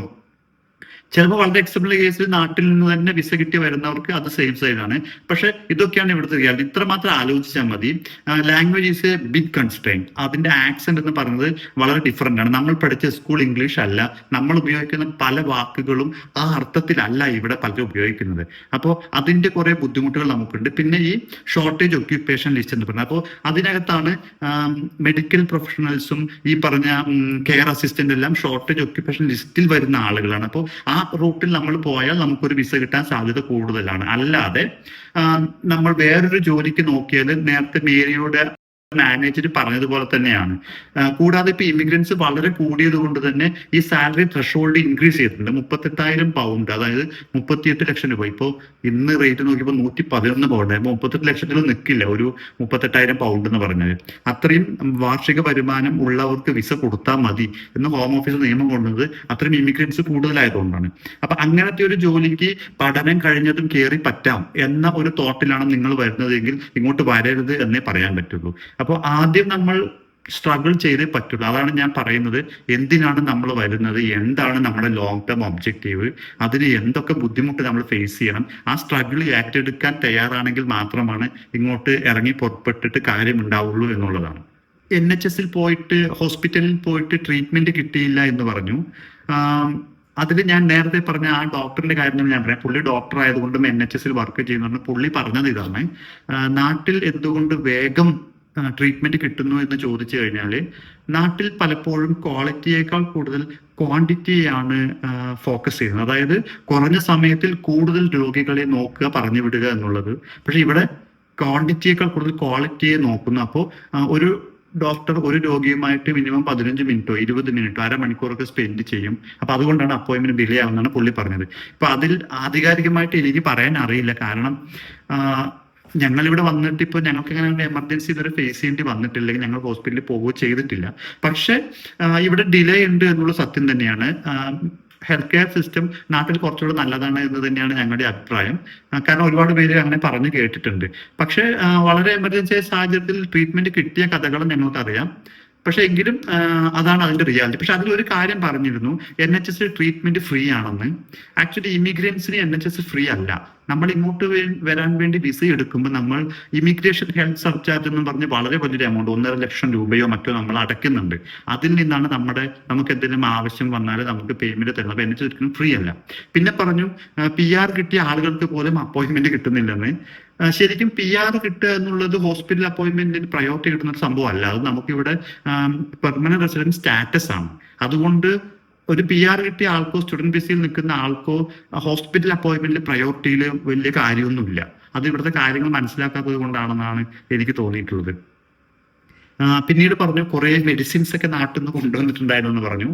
ചിലപ്പോൾ വളരെ എക്സെപ്റ്റൽ കേസിൽ നാട്ടിൽ നിന്ന് തന്നെ വിസ കിട്ടി വരുന്നവർക്ക് അത് സേഫ് ആണ്. പക്ഷെ ഇതൊക്കെയാണ് ഇവിടുത്തെ റിയാലിറ്റി ഇത്ര മാത്രം ആലോചിച്ചാൽ മതി. Language is a big constraint അതിന്റെ ആക്സെന്റ് എന്ന് പറയുന്നത് വളരെ ഡിഫറെന്റ് ആണ്. നമ്മൾ പഠിച്ച സ്കൂൾ ഇംഗ്ലീഷ് അല്ല. നമ്മൾ ഉപയോഗിക്കുന്ന പല വാക്കുകളും ആ അർത്ഥത്തിലല്ല ഇവിടെ പലരും ഉപയോഗിക്കുന്നത്. അപ്പോൾ അതിന്റെ കുറെ ബുദ്ധിമുട്ടുകൾ നമുക്കുണ്ട്. പിന്നെ ഈ ഷോർട്ടേജ് ഒക്യുപ്പേഷൻ ലിസ്റ്റ് എന്ന് പറയുന്നത്. അപ്പോൾ അതിനകത്താണ് മെഡിക്കൽ പ്രൊഫഷണൽസും ഈ പറഞ്ഞ കെയർ അസിസ്റ്റന്റ് എല്ലാം ഷോർട്ടേജ് ഒക്യുപ്പേഷൻ ലിസ്റ്റിൽ വരുന്ന ആളുകളാണ്. അപ്പോൾ ആ റൂട്ടിൽ നമ്മൾ പോയാൽ നമുക്കൊരു വിസ കിട്ടാൻ സാധ്യത കൂടുതലാണ്. അല്ലാതെ നമ്മൾ വേറൊരു ജോലിക്ക് നോക്കിയാൽ നേരത്തെ മേരിയുടെ മാനേജർ പറഞ്ഞതുപോലെ തന്നെയാണ്. കൂടാതെ ഇപ്പൊ ഇമിഗ്രൻസ് വളരെ കൂടിയത് കൊണ്ട് തന്നെ ഈ സാലറി ത്രഷോൾഡ് ഇൻക്രീസ് ചെയ്തിട്ടുണ്ട്. മുപ്പത്തെട്ടായിരം പൗണ്ട് അതായത് മുപ്പത്തിയെട്ട് ലക്ഷം രൂപ. ഇപ്പോ ഇന്ന് റേറ്റ് നോക്കിയപ്പോൾ നൂറ്റി പതിനൊന്ന് പൗണ്ട് മുപ്പത്തെട്ട് ലക്ഷത്തിൽ നിൽക്കില്ല ഒരു മുപ്പത്തെട്ടായിരം പൗണ്ട് എന്ന് പറഞ്ഞത്. അത്രയും വാർഷിക വരുമാനം ഉള്ളവർക്ക് വിസ കൊടുത്താൽ മതി എന്ന് ഹോം ഓഫീസ് നിയമം കൊണ്ടുവന്നത് അത്രയും ഇമിഗ്രൻസ് കൂടുതലായതുകൊണ്ടാണ്. അപ്പൊ അങ്ങനത്തെ ഒരു ജോലിക്ക് പഠനം കഴിഞ്ഞതും കയറി പറ്റാം എന്ന ഒരു തോട്ടിലാണ് നിങ്ങൾ വരുന്നതെങ്കിൽ ഇങ്ങോട്ട് വരരുത് എന്നേ പറയാൻ പറ്റുള്ളൂ. അപ്പോൾ ആദ്യം നമ്മൾ സ്ട്രഗിൾ ചെയ്തേ പറ്റുള്ളൂ. അതാണ് ഞാൻ പറയുന്നത്. എന്തിനാണ് നമ്മൾ വരുന്നത്? എന്താണ് നമ്മുടെ ലോങ് ടേം ഒബ്ജക്റ്റീവ് അതിന് എന്തൊക്കെ ബുദ്ധിമുട്ട് നമ്മൾ ഫേസ് ചെയ്യണം? ആ സ്ട്രഗിൾ ഏറ്റെടുക്കാൻ തയ്യാറാണെങ്കിൽ മാത്രമാണ് ഇങ്ങോട്ട് ഇറങ്ങി പുറപ്പെട്ടിട്ട് കാര്യമുണ്ടാവുള്ളൂ എന്നുള്ളതാണ്. എൻ എച്ച് എസിൽ പോയിട്ട് ഹോസ്പിറ്റലിൽ പോയിട്ട് ട്രീറ്റ്മെന്റ് കിട്ടിയില്ല എന്ന് പറഞ്ഞു. അതിൽ ഞാൻ നേരത്തെ പറഞ്ഞ ആ ഡോക്ടറിന്റെ കാര്യം ഞാൻ പറയാം. പുള്ളി ഡോക്ടർ ആയതുകൊണ്ടും എൻ എച്ച് എസിൽ വർക്ക് ചെയ്യുന്നുണ്ട് പുള്ളി പറഞ്ഞത് ഇതാണ്. നാട്ടിൽ എന്തുകൊണ്ട് വേഗം ട്രീറ്റ്മെന്റ് കിട്ടുന്നു എന്ന് ചോദിച്ചു കഴിഞ്ഞാൽ നാട്ടിൽ പലപ്പോഴും ക്വാളിറ്റിയേക്കാൾ കൂടുതൽ ക്വാണ്ടിറ്റിയാണ് ഫോക്കസ് ചെയ്യുന്നത്. അതായത് കുറഞ്ഞ സമയത്തിൽ കൂടുതൽ രോഗികളെ നോക്കുക പറഞ്ഞു വിടുക എന്നുള്ളത്. പക്ഷെ ഇവിടെ ക്വാണ്ടിറ്റിയേക്കാൾ കൂടുതൽ ക്വാളിറ്റിയെ നോക്കുന്നു. അപ്പോൾ ഒരു ഡോക്ടർ ഒരു രോഗിയുമായിട്ട് മിനിമം പതിനഞ്ച് മിനിറ്റോ ഇരുപത് മിനിറ്റോ അരമണിക്കൂറൊക്കെ സ്പെൻഡ് ചെയ്യും. അപ്പൊ അതുകൊണ്ടാണ് അപ്പോയിന്റ്മെന്റ് ഡിലേ ആവുന്നതാണ് പുള്ളി പറഞ്ഞത്. ഇപ്പൊ അതിൽ ആധികാരികമായിട്ട് എനിക്ക് പറയാൻ അറിയില്ല. കാരണം ഞങ്ങൾ ഇവിടെ വന്നിട്ട് ഇപ്പൊ ഞങ്ങൾക്ക് അങ്ങനെ എമർജൻസി ഇതുവരെ ഫേസ് ചെയ്യേണ്ടി വന്നിട്ടില്ലെങ്കിൽ ഞങ്ങൾ ഹോസ്പിറ്റലിൽ പോവുകയോ ചെയ്തിട്ടില്ല. പക്ഷെ ഇവിടെ ഡിലേ ഉണ്ട് എന്നുള്ള സത്യം തന്നെയാണ്. ഹെൽത്ത് കെയർ സിസ്റ്റം നാട്ടിൽ കുറച്ചുകൂടെ നല്ലതാണ് എന്ന് തന്നെയാണ് ഞങ്ങളുടെ അഭിപ്രായം. കാരണം ഒരുപാട് പേര് അങ്ങനെ പറഞ്ഞു കേട്ടിട്ടുണ്ട്. പക്ഷെ വളരെ എമർജൻസി സാഹചര്യത്തിൽ ട്രീറ്റ്മെന്റ് കിട്ടിയ കഥകളും ഞങ്ങൾക്കറിയാം. പക്ഷെ എങ്കിലും അതാണ് അതിന്റെ റിയാലിറ്റി പക്ഷെ അതിലൊരു കാര്യം പറഞ്ഞിരുന്നു N H S treatment free ആണെന്ന്. ആക്ച്വലി ഇമിഗ്രൻസിന് എൻ എച്ച് എസ് ഫ്രീ അല്ല. നമ്മൾ ഇങ്ങോട്ട് വരാൻ വേണ്ടി വിസ എടുക്കുമ്പോൾ നമ്മൾ ഇമിഗ്രേഷൻ ഹെൽത്ത് സർചാർജ് എന്ന് പറഞ്ഞ് വളരെ വലിയൊരു എമൗണ്ട് ഒന്നര ലക്ഷം രൂപയോ മറ്റോ നമ്മൾ അടയ്ക്കുന്നുണ്ട്. അതിൽ നിന്നാണ് നമ്മുടെ നമുക്ക് എന്തെങ്കിലും ആവശ്യം വന്നാൽ നമുക്ക് പേയ്മെന്റ് തരുന്നത്. അപ്പൊ എച്ച് ഒരിക്കലും ഫ്രീ അല്ല. പിന്നെ പറഞ്ഞു പി ആർ കിട്ടിയ ആളുകൾക്ക് പോലും അപ്പോയിന്റ്മെന്റ് കിട്ടുന്നില്ലെന്ന്. ശരിക്കും പി ആർ കിട്ടുക എന്നുള്ളത് ഹോസ്പിറ്റൽ അപ്പോയിന്റ്മെന്റിന് പ്രയോറിറ്റി കിട്ടുന്ന ഒരു സംഭവമല്ല. അത് നമുക്കിവിടെ പെർമനന്റ് റെസിഡന്റ് സ്റ്റാറ്റസ് ആണ്. അതുകൊണ്ട് ഒരു പി ആർ കിട്ടിയ ആൾക്കോ സ്റ്റുഡന്റ് വിസയിൽ നിൽക്കുന്ന ആൾക്കോ ഹോസ്പിറ്റൽ അപ്പോയിന്റ്മെന്റിൽ പ്രയോറിറ്റിയിൽ വലിയ കാര്യമൊന്നുമില്ല. അത് ഇവിടുത്തെ കാര്യങ്ങൾ മനസ്സിലാക്കാത്തത് കൊണ്ടാണെന്നാണ് എനിക്ക് തോന്നിയിട്ടുള്ളത്. പിന്നീട് പറഞ്ഞു കുറെ മെഡിസിൻസ് ഒക്കെ നാട്ടിൽ നിന്ന് കൊണ്ടുവന്നിട്ടുണ്ടായിരുന്നു എന്ന് പറഞ്ഞു.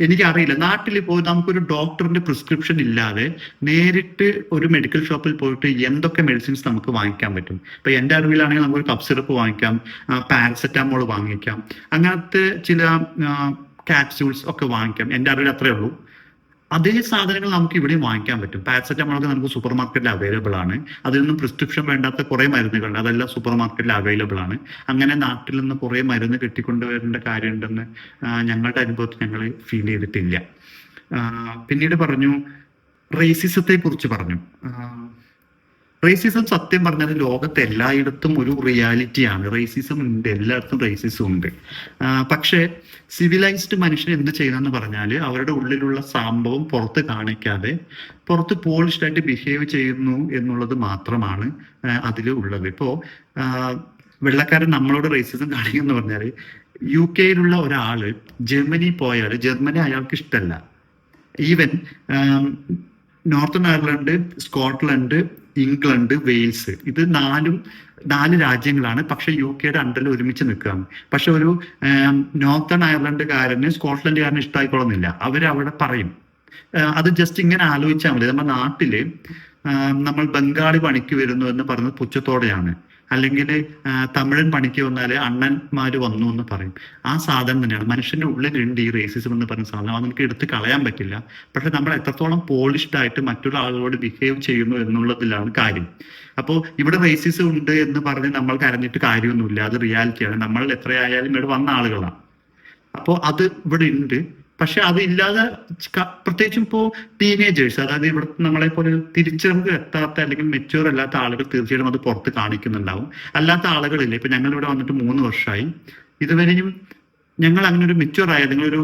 എനിക്കറിയില്ല. നാട്ടിൽ പോയി നമുക്കൊരു ഡോക്ടറിന്റെ പ്രിസ്ക്രിപ്ഷൻ ഇല്ലാതെ നേരിട്ട് ഒരു മെഡിക്കൽ ഷോപ്പിൽ പോയിട്ട് എന്തൊക്കെ മെഡിസിൻസ് നമുക്ക് വാങ്ങിക്കാൻ പറ്റും? ഇപ്പൊ എന്റെ അറിവിലാണെങ്കിൽ നമുക്ക് കപ്പ് സിറപ്പ് വാങ്ങിക്കാം പാരസെറ്റാമോൾ വാങ്ങിക്കാം. അങ്ങനത്തെ ചില ക്യാപ്സ്യൂൾസ് ഒക്കെ വാങ്ങിക്കാം. എന്റെ അറിവിൽ അത്രേ ഉള്ളൂ. അതേ സാധനങ്ങൾ നമുക്ക് ഇവിടെയും വാങ്ങിക്കാൻ പറ്റും. പാരസെറ്റമോൾ ഒക്കെ നമുക്ക് സൂപ്പർ മാർക്കറ്റിൽ അവൈലബിൾ ആണ്. അതിൽ നിന്നും പ്രിസ്ക്രിപ്ഷൻ വേണ്ടാത്ത കുറെ മരുന്നുകളുണ്ട് അതെല്ലാം സൂപ്പർ മാർക്കറ്റിൽ അവൈലബിൾ ആണ്. അങ്ങനെ നാട്ടിൽ നിന്ന് കുറെ മരുന്ന് കിട്ടിക്കൊണ്ടുവരേണ്ട കാര്യമുണ്ടെന്ന് ഞങ്ങളുടെ അനുഭവത്തിൽ ഞങ്ങൾ ഫീൽ ചെയ്തിട്ടില്ല. പിന്നീട് പറഞ്ഞു റേസിസത്തെ കുറിച്ച് പറഞ്ഞു. റേസിസം സത്യം പറഞ്ഞാൽ ലോകത്ത് എല്ലായിടത്തും ഒരു റിയാലിറ്റിയാണ് റേസിസം ഉണ്ട് എല്ലായിടത്തും റേസിസം ഉണ്ട്. പക്ഷേ സിവിലൈസ്ഡ് മനുഷ്യൻ എന്ത് ചെയ്യണമെന്ന് പറഞ്ഞാൽ അവരുടെ ഉള്ളിലുള്ള സംഭവം പുറത്ത് കാണിക്കാതെ പുറത്ത് പോളിഷ്ഡ് ആയിട്ട് ബിഹേവ് ചെയ്യുന്നു എന്നുള്ളത് മാത്രമാണ് അതിൽ ഉള്ളത്. ഇപ്പോ വെള്ളക്കാരൻ നമ്മളോട് റേസിസം കാണിക്കുന്നു പറഞ്ഞാൽ യു കെയിലുള്ള ഒരാൾ ജർമ്മനി പോയാൽ ജർമ്മനി അയാൾക്ക് ഇഷ്ടമല്ല even Northern Ireland Scotland England Wales. ഇത് നാലും നാല് രാജ്യങ്ങളാണ്. പക്ഷെ യു കെയുടെ അണ്ടറിൽ ഒരുമിച്ച് നിൽക്കുകയാണ്. പക്ഷെ ഒരു നോർത്തേൺ അയർലൻഡുകാരന് സ്കോട്ട്ലൻഡുകാരന് ഇഷ്ടമായിക്കൊള്ളുന്നില്ല. അവരവിടെ പറയും. അത് ജസ്റ്റ് ഇങ്ങനെ ആലോചിച്ചാൽ മതി. നമ്മുടെ നാട്ടിൽ നമ്മൾ ബംഗാളി പണിക്ക് വരുന്നു എന്ന് പറയുന്നത് പുച്ഛത്തോടെയാണ്. അല്ലെങ്കിൽ തമിഴൻ പണിക്ക് വന്നാൽ അണ്ണന്മാര് വന്നു എന്ന് പറയും. ആ സാധനം തന്നെയാണ്. മനുഷ്യന്റെ ഉള്ളിലുണ്ട് ഈ റേസിസം എന്ന് പറയുന്ന സാധനം. അത് നമുക്ക് എടുത്ത് കളയാൻ പറ്റില്ല. പക്ഷെ നമ്മൾ എത്രത്തോളം പോളിഷ്ഡ് ആയിട്ട് മറ്റുള്ള ആളുകളോട് ബിഹേവ് ചെയ്യുന്നു എന്നുള്ളതിലാണ് കാര്യം. അപ്പോൾ ഇവിടെ റേസിസം ഉണ്ട് എന്ന് പറഞ്ഞ് നമ്മൾ കരഞ്ഞിട്ട് കാര്യമൊന്നുമില്ല. അത് റിയാലിറ്റിയാണ് നമ്മൾ എത്രയായാലും ഇവിടെ വന്ന ആളുകളാണ്. അപ്പോൾ അത് ഇവിടെ ഉണ്ട്. പക്ഷെ അതില്ലാതെ പ്രത്യേകിച്ചും ഇപ്പോ ടീനേജേഴ്സ് അതായത് ഇവിടെ നമ്മളെ പോലെ തിരിച്ചറിവ് എത്താത്ത അല്ലെങ്കിൽ മെച്യൂർ അല്ലാത്ത ആളുകൾ തീർച്ചയായിട്ടും അത് പുറത്ത് കാണിക്കുന്നുണ്ടാവും. അല്ലാത്ത ആളുകളില്ല ഇപ്പൊ ഞങ്ങൾ ഇവിടെ വന്നിട്ട് മൂന്ന് വർഷമായി ഇതുവരെയും ഞങ്ങൾ അങ്ങനെ ഒരു മെച്യൂർ ആയ അല്ലെങ്കിൽ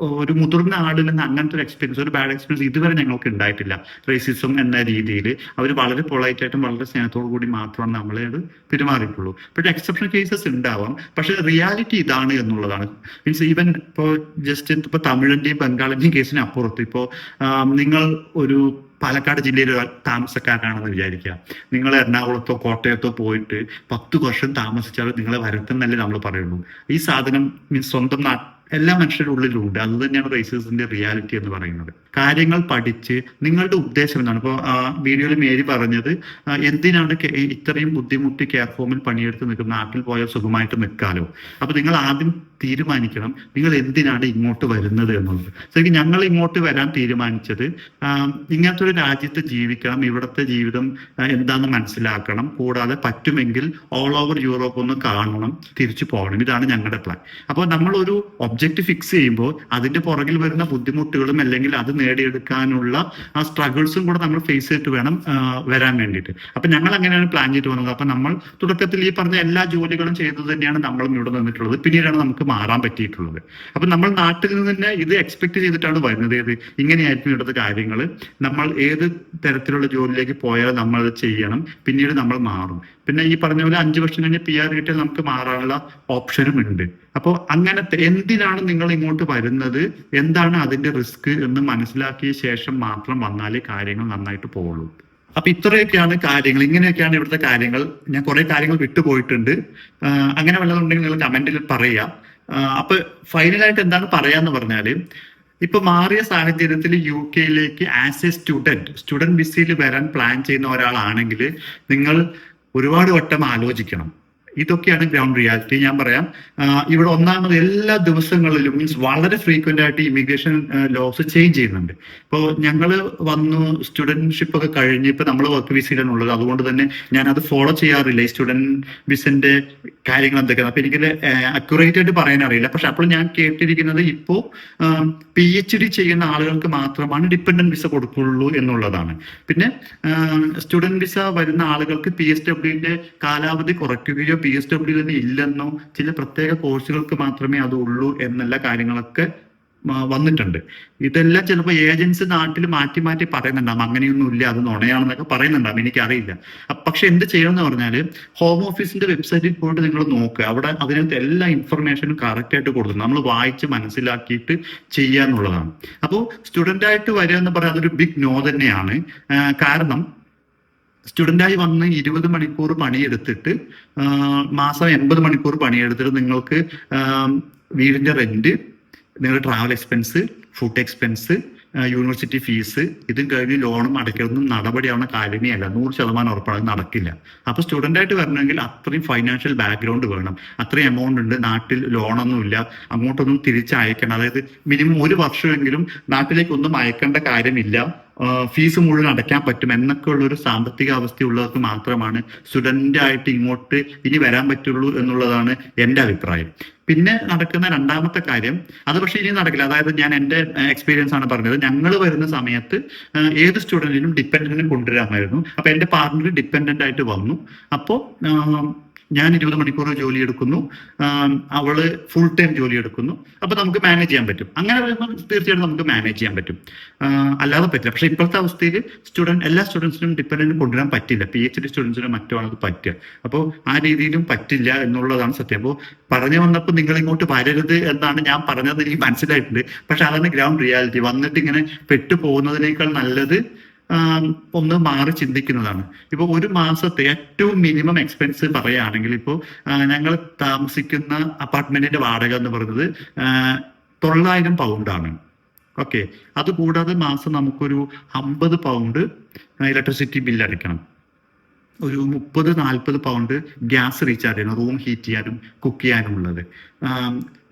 ഒരു മുതിർന്ന ആളിൽ നിന്ന് അങ്ങനത്തെ ഒരു എക്സ്പീരിയൻസ് ഒരു ബാഡ് എക്സ്പീരിയൻസ് ഇതുവരെ ഞങ്ങൾക്ക് ഉണ്ടായിട്ടില്ല. റേസിസം എന്ന രീതിയിൽ അവർ വളരെ പൊളൈറ്റ് ആയിട്ടും വളരെ സ്നേഹത്തോടു കൂടി മാത്രമാണ് നമ്മളെ അത് പെരുമാറിയിട്ടുള്ളൂ. പക്ഷെ എക്സെപ്ഷൻ കേസസ് ഉണ്ടാവാം പക്ഷെ റിയാലിറ്റി ഇതാണ് എന്നുള്ളതാണ്. മീൻസ് ഈവൻ ഇപ്പോ ജസ്റ്റ് ഇപ്പൊ തമിഴിന്റെയും ബംഗാളിന്റെയും കേസിന് അപ്പുറത്ത് ഇപ്പോ നിങ്ങൾ ഒരു പാലക്കാട് ജില്ലയിൽ താമസക്കാരനാണെന്ന് വിചാരിക്കുക. നിങ്ങൾ എറണാകുളത്തോ കോട്ടയത്തോ പോയിട്ട് പത്ത് വർഷം താമസിച്ചാൽ നിങ്ങളെ വരത്തെന്നല്ലേ നമ്മൾ പറയുള്ളൂ. ഈ സാധനം മീൻസ് സ്വന്തം എല്ലാ മനുഷ്യരുടെ ഉള്ളിലുണ്ട് അത് തന്നെയാണ് റേസിസത്തിന്റെ റിയാലിറ്റി എന്ന് പറയുന്നത്. കാര്യങ്ങൾ പഠിച്ച് നിങ്ങളുടെ ഉദ്ദേശം എന്താണ്? ഇപ്പോൾ വീഡിയോയിൽ മേരി പറഞ്ഞത് എന്തിനാണ് ഇത്രയും ബുദ്ധിമുട്ടി കെയർ ഹോമിൽ പണിയെടുത്ത് നിൽക്കുന്ന നാട്ടിൽ പോയാൽ സുഖമായിട്ട് നിൽക്കാലോ? അപ്പൊ നിങ്ങൾ ആദ്യം തീരുമാനിക്കണം നിങ്ങൾ എന്തിനാണ് ഇങ്ങോട്ട് വരുന്നത് എന്നുള്ളത്. ശരിക്കും ഞങ്ങൾ ഇങ്ങോട്ട് വരാൻ തീരുമാനിച്ചത് ഇങ്ങനത്തെ ഒരു രാജ്യത്ത് ജീവിക്കണം ഇവിടുത്തെ ജീവിതം എന്താണെന്ന് മനസ്സിലാക്കണം കൂടാതെ പറ്റുമെങ്കിൽ ഓൾ ഓവർ യൂറോപ്പ് ഒന്ന് കാണണം തിരിച്ചു പോകണം. ഇതാണ് ഞങ്ങളുടെ പ്ലാൻ അപ്പോൾ നമ്മളൊരു ഒരു ഒബ്ജക്റ്റ് ഫിക്സ് ചെയ്യുമ്പോൾ അതിന്റെ പുറകിൽ വരുന്ന ബുദ്ധിമുട്ടുകളും അല്ലെങ്കിൽ അത് നേടിയെടുക്കാനുള്ള ആ സ്ട്രഗിൾസും കൂടെ നമ്മൾ ഫേസ് ചെയ്തിട്ട് വേണം വരാൻ വേണ്ടിയിട്ട്. അപ്പൊ ഞങ്ങൾ അങ്ങനെയാണ് പ്ലാൻ ചെയ്തിട്ട് വന്നത്. അപ്പൊ നമ്മൾ തുടക്കത്തിൽ ഈ പറഞ്ഞ എല്ലാ ജോലികളും ചെയ്തത് തന്നെയാണ് നമ്മളും ഇവിടെ നിന്നിട്ടുള്ളത്. പിന്നീടാണ് നമുക്ക് മാറാൻ പറ്റിയിട്ടുള്ളത്. അപ്പൊ നമ്മൾ നാട്ടിൽ നിന്ന് തന്നെ ഇത് എക്സ്പെക്ട് ചെയ്തിട്ടാണ് വരുന്നത്. ഏത്? ഇങ്ങനെയായിരിക്കും ഇവിടുത്തെ കാര്യങ്ങൾ നമ്മൾ ഏത് തരത്തിലുള്ള ജോലിയിലേക്ക് പോയാൽ നമ്മൾ ചെയ്യണം. പിന്നീട് നമ്മൾ മാറും. പിന്നെ ഈ പറഞ്ഞ പോലെ അഞ്ചു വർഷം കഴിഞ്ഞ് പി ആർ കിട്ടിയാൽ നമുക്ക് മാറാനുള്ള ഓപ്ഷനും ഉണ്ട്. അപ്പോൾ അങ്ങനത്തെ എന്തിനാണ് നിങ്ങൾ ഇങ്ങോട്ട് വരുന്നത്? എന്താണ് അതിന്റെ റിസ്ക് എന്ന് മനസ്സിലാക്കിയ ശേഷം മാത്രം വന്നാലേ കാര്യങ്ങൾ നന്നായിട്ട് പോവുള്ളൂ. അപ്പൊ ഇത്രയൊക്കെയാണ് കാര്യങ്ങൾ. ഇങ്ങനെയൊക്കെയാണ് ഇവിടുത്തെ കാര്യങ്ങൾ. ഞാൻ കുറെ കാര്യങ്ങൾ വിട്ടുപോയിട്ടുണ്ട് അങ്ങനെ വല്ലതുണ്ടെങ്കിൽ നിങ്ങൾ കമന്റിൽ പറയുക അപ്പൊ ഫൈനലായിട്ട് എന്താണ് പറയാന്ന് പറഞ്ഞാൽ ഇപ്പൊ മാറിയ സാഹചര്യത്തിൽ യു കെയിലേക്ക് ആസ് എ സ്റ്റുഡന്റ് സ്റ്റുഡന്റ് വിസയിൽ വരാൻ പ്ലാൻ ചെയ്യുന്ന ഒരാളാണെങ്കിൽ നിങ്ങൾ ഒരുപാട് വട്ടം ആലോചിക്കണം. ഇതൊക്കെയാണ് ഗ്രൗണ്ട് റിയാലിറ്റി ഞാൻ പറയാം ഇവിടെ ഒന്നാമത് എല്ലാ ദിവസങ്ങളിലും മീൻസ് വളരെ ഫ്രീക്വന്റ് ആയിട്ട് ഇമിഗ്രേഷൻ ലോസ് ചേഞ്ച് ചെയ്യുന്നുണ്ട്. ഇപ്പോൾ ഞങ്ങൾ വന്നു സ്റ്റുഡൻഷിപ്പ് ഒക്കെ കഴിഞ്ഞ് ഇപ്പൊ നമ്മൾ വർക്ക് വിസയിലാണ് ഉള്ളത് അതുകൊണ്ട് തന്നെ ഞാൻ അത് ഫോളോ ചെയ്യാറില്ല. ഈ സ്റ്റുഡന്റ് വിസിന്റെ കാര്യങ്ങൾ എന്തൊക്കെയാണ്? അപ്പൊ എനിക്ക് അക്യുറേറ്റ് ആയിട്ട് പറയാൻ അറിയില്ല. പക്ഷെ അപ്പോൾ ഞാൻ കേട്ടിരിക്കുന്നത് ഇപ്പോ പി എച്ച് ഡി ചെയ്യുന്ന ആളുകൾക്ക് മാത്രമാണ് ഡിപ്പെൻഡന്റ് വിസ കൊടുക്കുള്ളൂ എന്നുള്ളതാണ്. പിന്നെ സ്റ്റുഡന്റ് വിസ വരുന്ന ആളുകൾക്ക് പി എസ് ഡബ്ല്യുവിന്റെ കാലാവധി കുറയ്ക്കുകയോ പി എസ് ഡബ്ല്യു തന്നെ ഇല്ലെന്നോ ചില പ്രത്യേക കോഴ്സുകൾക്ക് മാത്രമേ അത് ഉള്ളൂ എന്നുള്ള കാര്യങ്ങളൊക്കെ വന്നിട്ടുണ്ട്. ഇതെല്ലാം ചിലപ്പോൾ ഏജൻസി നാട്ടിൽ മാറ്റി മാറ്റി പറയുന്നുണ്ടാവും. അങ്ങനെയൊന്നും ഇല്ല അത് നുണയാണെന്നൊക്കെ പറയുന്നുണ്ടാവും. എനിക്കറിയില്ല. പക്ഷെ എന്ത് ചെയ്യണമെന്ന് പറഞ്ഞാൽ ഹോം ഓഫീസിന്റെ വെബ്സൈറ്റിൽ പോയിട്ട് നിങ്ങൾ നോക്കുക അവിടെ അതിനകത്ത് എല്ലാ ഇൻഫർമേഷനും കറക്റ്റ് ആയിട്ട് കൊടുക്കും നമ്മൾ വായിച്ച് മനസ്സിലാക്കിയിട്ട് ചെയ്യുക എന്നുള്ളതാണ് അപ്പോൾ സ്റ്റുഡന്റ് ആയിട്ട് വരിക എന്ന് പറയുന്നത് അതൊരു ബിഗ് നോ തന്നെയാണ്. കാരണം സ്റ്റുഡന്റായി വന്ന് ഇരുപത് മണിക്കൂർ പണിയെടുത്തിട്ട് മാസം എൺപത് മണിക്കൂർ പണിയെടുത്തിട്ട് നിങ്ങൾക്ക് വീടിന്റെ റെന്റ് നിങ്ങളുടെ travel expense food expense university fees ഇതും കഴിഞ്ഞ് ലോണും അടയ്ക്കുന്ന നടപടിയാവുന്ന കാര്യമേ അല്ല നൂറ് ശതമാനം ഉറപ്പാണ് നടക്കില്ല. അപ്പോൾ സ്റ്റുഡന്റ് ആയിട്ട് വരണമെങ്കിൽ അത്രയും ഫൈനാൻഷ്യൽ ബാക്ക്ഗ്രൗണ്ട് വേണം. അത്രയും എമൗണ്ട് ഉണ്ട് നാട്ടിൽ ലോണൊന്നുമില്ല അങ്ങോട്ടൊന്നും തിരിച്ചയക്കണം. അതായത് മിനിമം ഒരു വർഷമെങ്കിലും നാട്ടിലേക്കൊന്നും അയക്കേണ്ട കാര്യമില്ല. ഫീസ് മുഴുവൻ അടയ്ക്കാൻ പറ്റും എന്നൊക്കെ ഉള്ള ഒരു സാമ്പത്തിക അവസ്ഥയുള്ളവർക്ക് മാത്രമാണ് സ്റ്റുഡന്റ് ആയിട്ട് ഇങ്ങോട്ട് ഇനി വരാൻ പറ്റുള്ളൂ എന്നുള്ളതാണ് എന്റെ അഭിപ്രായം. പിന്നെ നടക്കുന്ന രണ്ടാമത്തെ കാര്യം അത് പക്ഷേ ഇനി നടക്കില്ല. അതായത് ഞാൻ എന്റെ എക്സ്പീരിയൻസ് ആണ് പറഞ്ഞത്. ഞങ്ങൾ വരുന്ന സമയത്ത് ഏത് സ്റ്റുഡന്റിനും ഡിപ്പെൻഡന്റിനും കൊണ്ടുവരാമായിരുന്നു. അപ്പൊ എന്റെ പാർട്ണർ ഡിപ്പെൻഡന്റ് ആയിട്ട് വന്നു. അപ്പോ ആ, ഞാൻ ഇരുപത് മണിക്കൂർ ജോലി എടുക്കുന്നു. അവൾ ഫുൾ ടൈം ജോലി എടുക്കുന്നു. അപ്പൊ നമുക്ക് മാനേജ് ചെയ്യാൻ പറ്റും. അങ്ങനെ വരുമ്പോൾ തീർച്ചയായിട്ടും നമുക്ക് മാനേജ് ചെയ്യാൻ പറ്റും. അല്ലാതെ പറ്റില്ല. പക്ഷെ ഇപ്പോഴത്തെ അവസ്ഥയിൽ സ്റ്റുഡന്റ് എല്ലാ സ്റ്റുഡൻസിനും ഡിപ്പെൻഡന്റ് കൊണ്ടുവരാൻ പറ്റില്ല. പി എച്ച് ഡി സ്റ്റുഡൻസിനും മറ്റുമാണ് അത് പറ്റുക. അപ്പോൾ ആ രീതിയിലും പറ്റില്ല എന്നുള്ളതാണ് സത്യം. അപ്പോൾ പറഞ്ഞു വന്നപ്പോൾ നിങ്ങൾ ഇങ്ങോട്ട് വരരുത് എന്നാണ് ഞാൻ പറഞ്ഞത് എനിക്ക് മനസ്സിലായിട്ടുണ്ട്. പക്ഷെ അതാണ് ഗ്രൗണ്ട് റിയാലിറ്റി വന്നിട്ട് ഇങ്ങനെ പെട്ടു പോകുന്നതിനേക്കാൾ നല്ലത് ഒന്ന് മാറി ചിന്തിക്കുന്നതാണ്. ഇപ്പൊ ഒരു മാസത്തെ ഏറ്റവും മിനിമം എക്സ്പെൻസ് പറയുകയാണെങ്കിൽ ഇപ്പോൾ ഞങ്ങൾ താമസിക്കുന്ന അപ്പാർട്ട്മെന്റിന്റെ വാടക എന്ന് പറയുന്നത് തൊള്ളായിരം പൗണ്ടാണ്. ഓക്കെ. അതുകൂടാതെ മാസം നമുക്കൊരു അമ്പത് പൗണ്ട് ഇലക്ട്രിസിറ്റി ബില്ല് അടയ്ക്കണം. ഒരു മുപ്പത് നാൽപ്പത് പൗണ്ട് ഗ്യാസ് റീചാർജ് ചെയ്യണം റൂം ഹീറ്റ് ചെയ്യാനും കുക്ക് ചെയ്യാനും ഉള്ളത്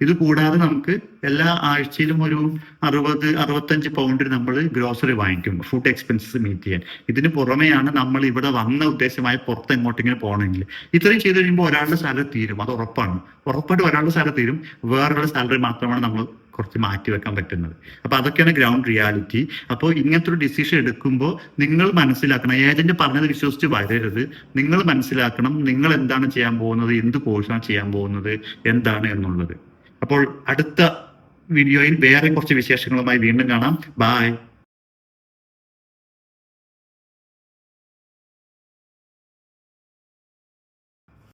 ഇത് കൂടാതെ നമുക്ക് എല്ലാ ആഴ്ചയിലും ഒരു അറുപത് അറുപത്തഞ്ച് പൗണ്ടിന് നമ്മൾ ഗ്രോസറി വാങ്ങിക്കും ഫുഡ് എക്സ്പെൻസസ് മീറ്റ് ചെയ്യാൻ. ഇതിന് പുറമെയാണ് നമ്മൾ ഇവിടെ വന്ന ഉദ്ദേശമായി പുറത്ത് എങ്ങോട്ടെങ്കിലും പോകണമെങ്കിൽ. ഇത്രയും ചെയ്ത് കഴിയുമ്പോൾ ഒരാളുടെ സാലറി തീരും അത് ഉറപ്പാണ്. ഉറപ്പായിട്ട് ഒരാളുടെ സാലറി തീരും വേറൊരാളുടെ സാലറി മാത്രമാണ് നമ്മൾ കുറച്ച് മാറ്റി വെക്കാൻ പറ്റുന്നത്. അപ്പൊ അതൊക്കെയാണ് ഗ്രൗണ്ട് റിയാലിറ്റി അപ്പോൾ ഇങ്ങനത്തെ ഒരു ഡിസിഷൻ എടുക്കുമ്പോൾ നിങ്ങൾ മനസ്സിലാക്കണം ഏജന്റ് പറഞ്ഞത് വിശ്വസിച്ച് വരരുത്. നിങ്ങൾ മനസ്സിലാക്കണം നിങ്ങൾ എന്താണ് ചെയ്യാൻ പോകുന്നത് എന്ത് കോഴ്സാണ് ചെയ്യാൻ പോകുന്നത് എന്താണ് എന്നുള്ളത്. അപ്പോൾ അടുത്ത വീഡിയോയിൽ വേറെ കുറച്ച് വിശേഷങ്ങളുമായി വീണ്ടും കാണാം. ബായ്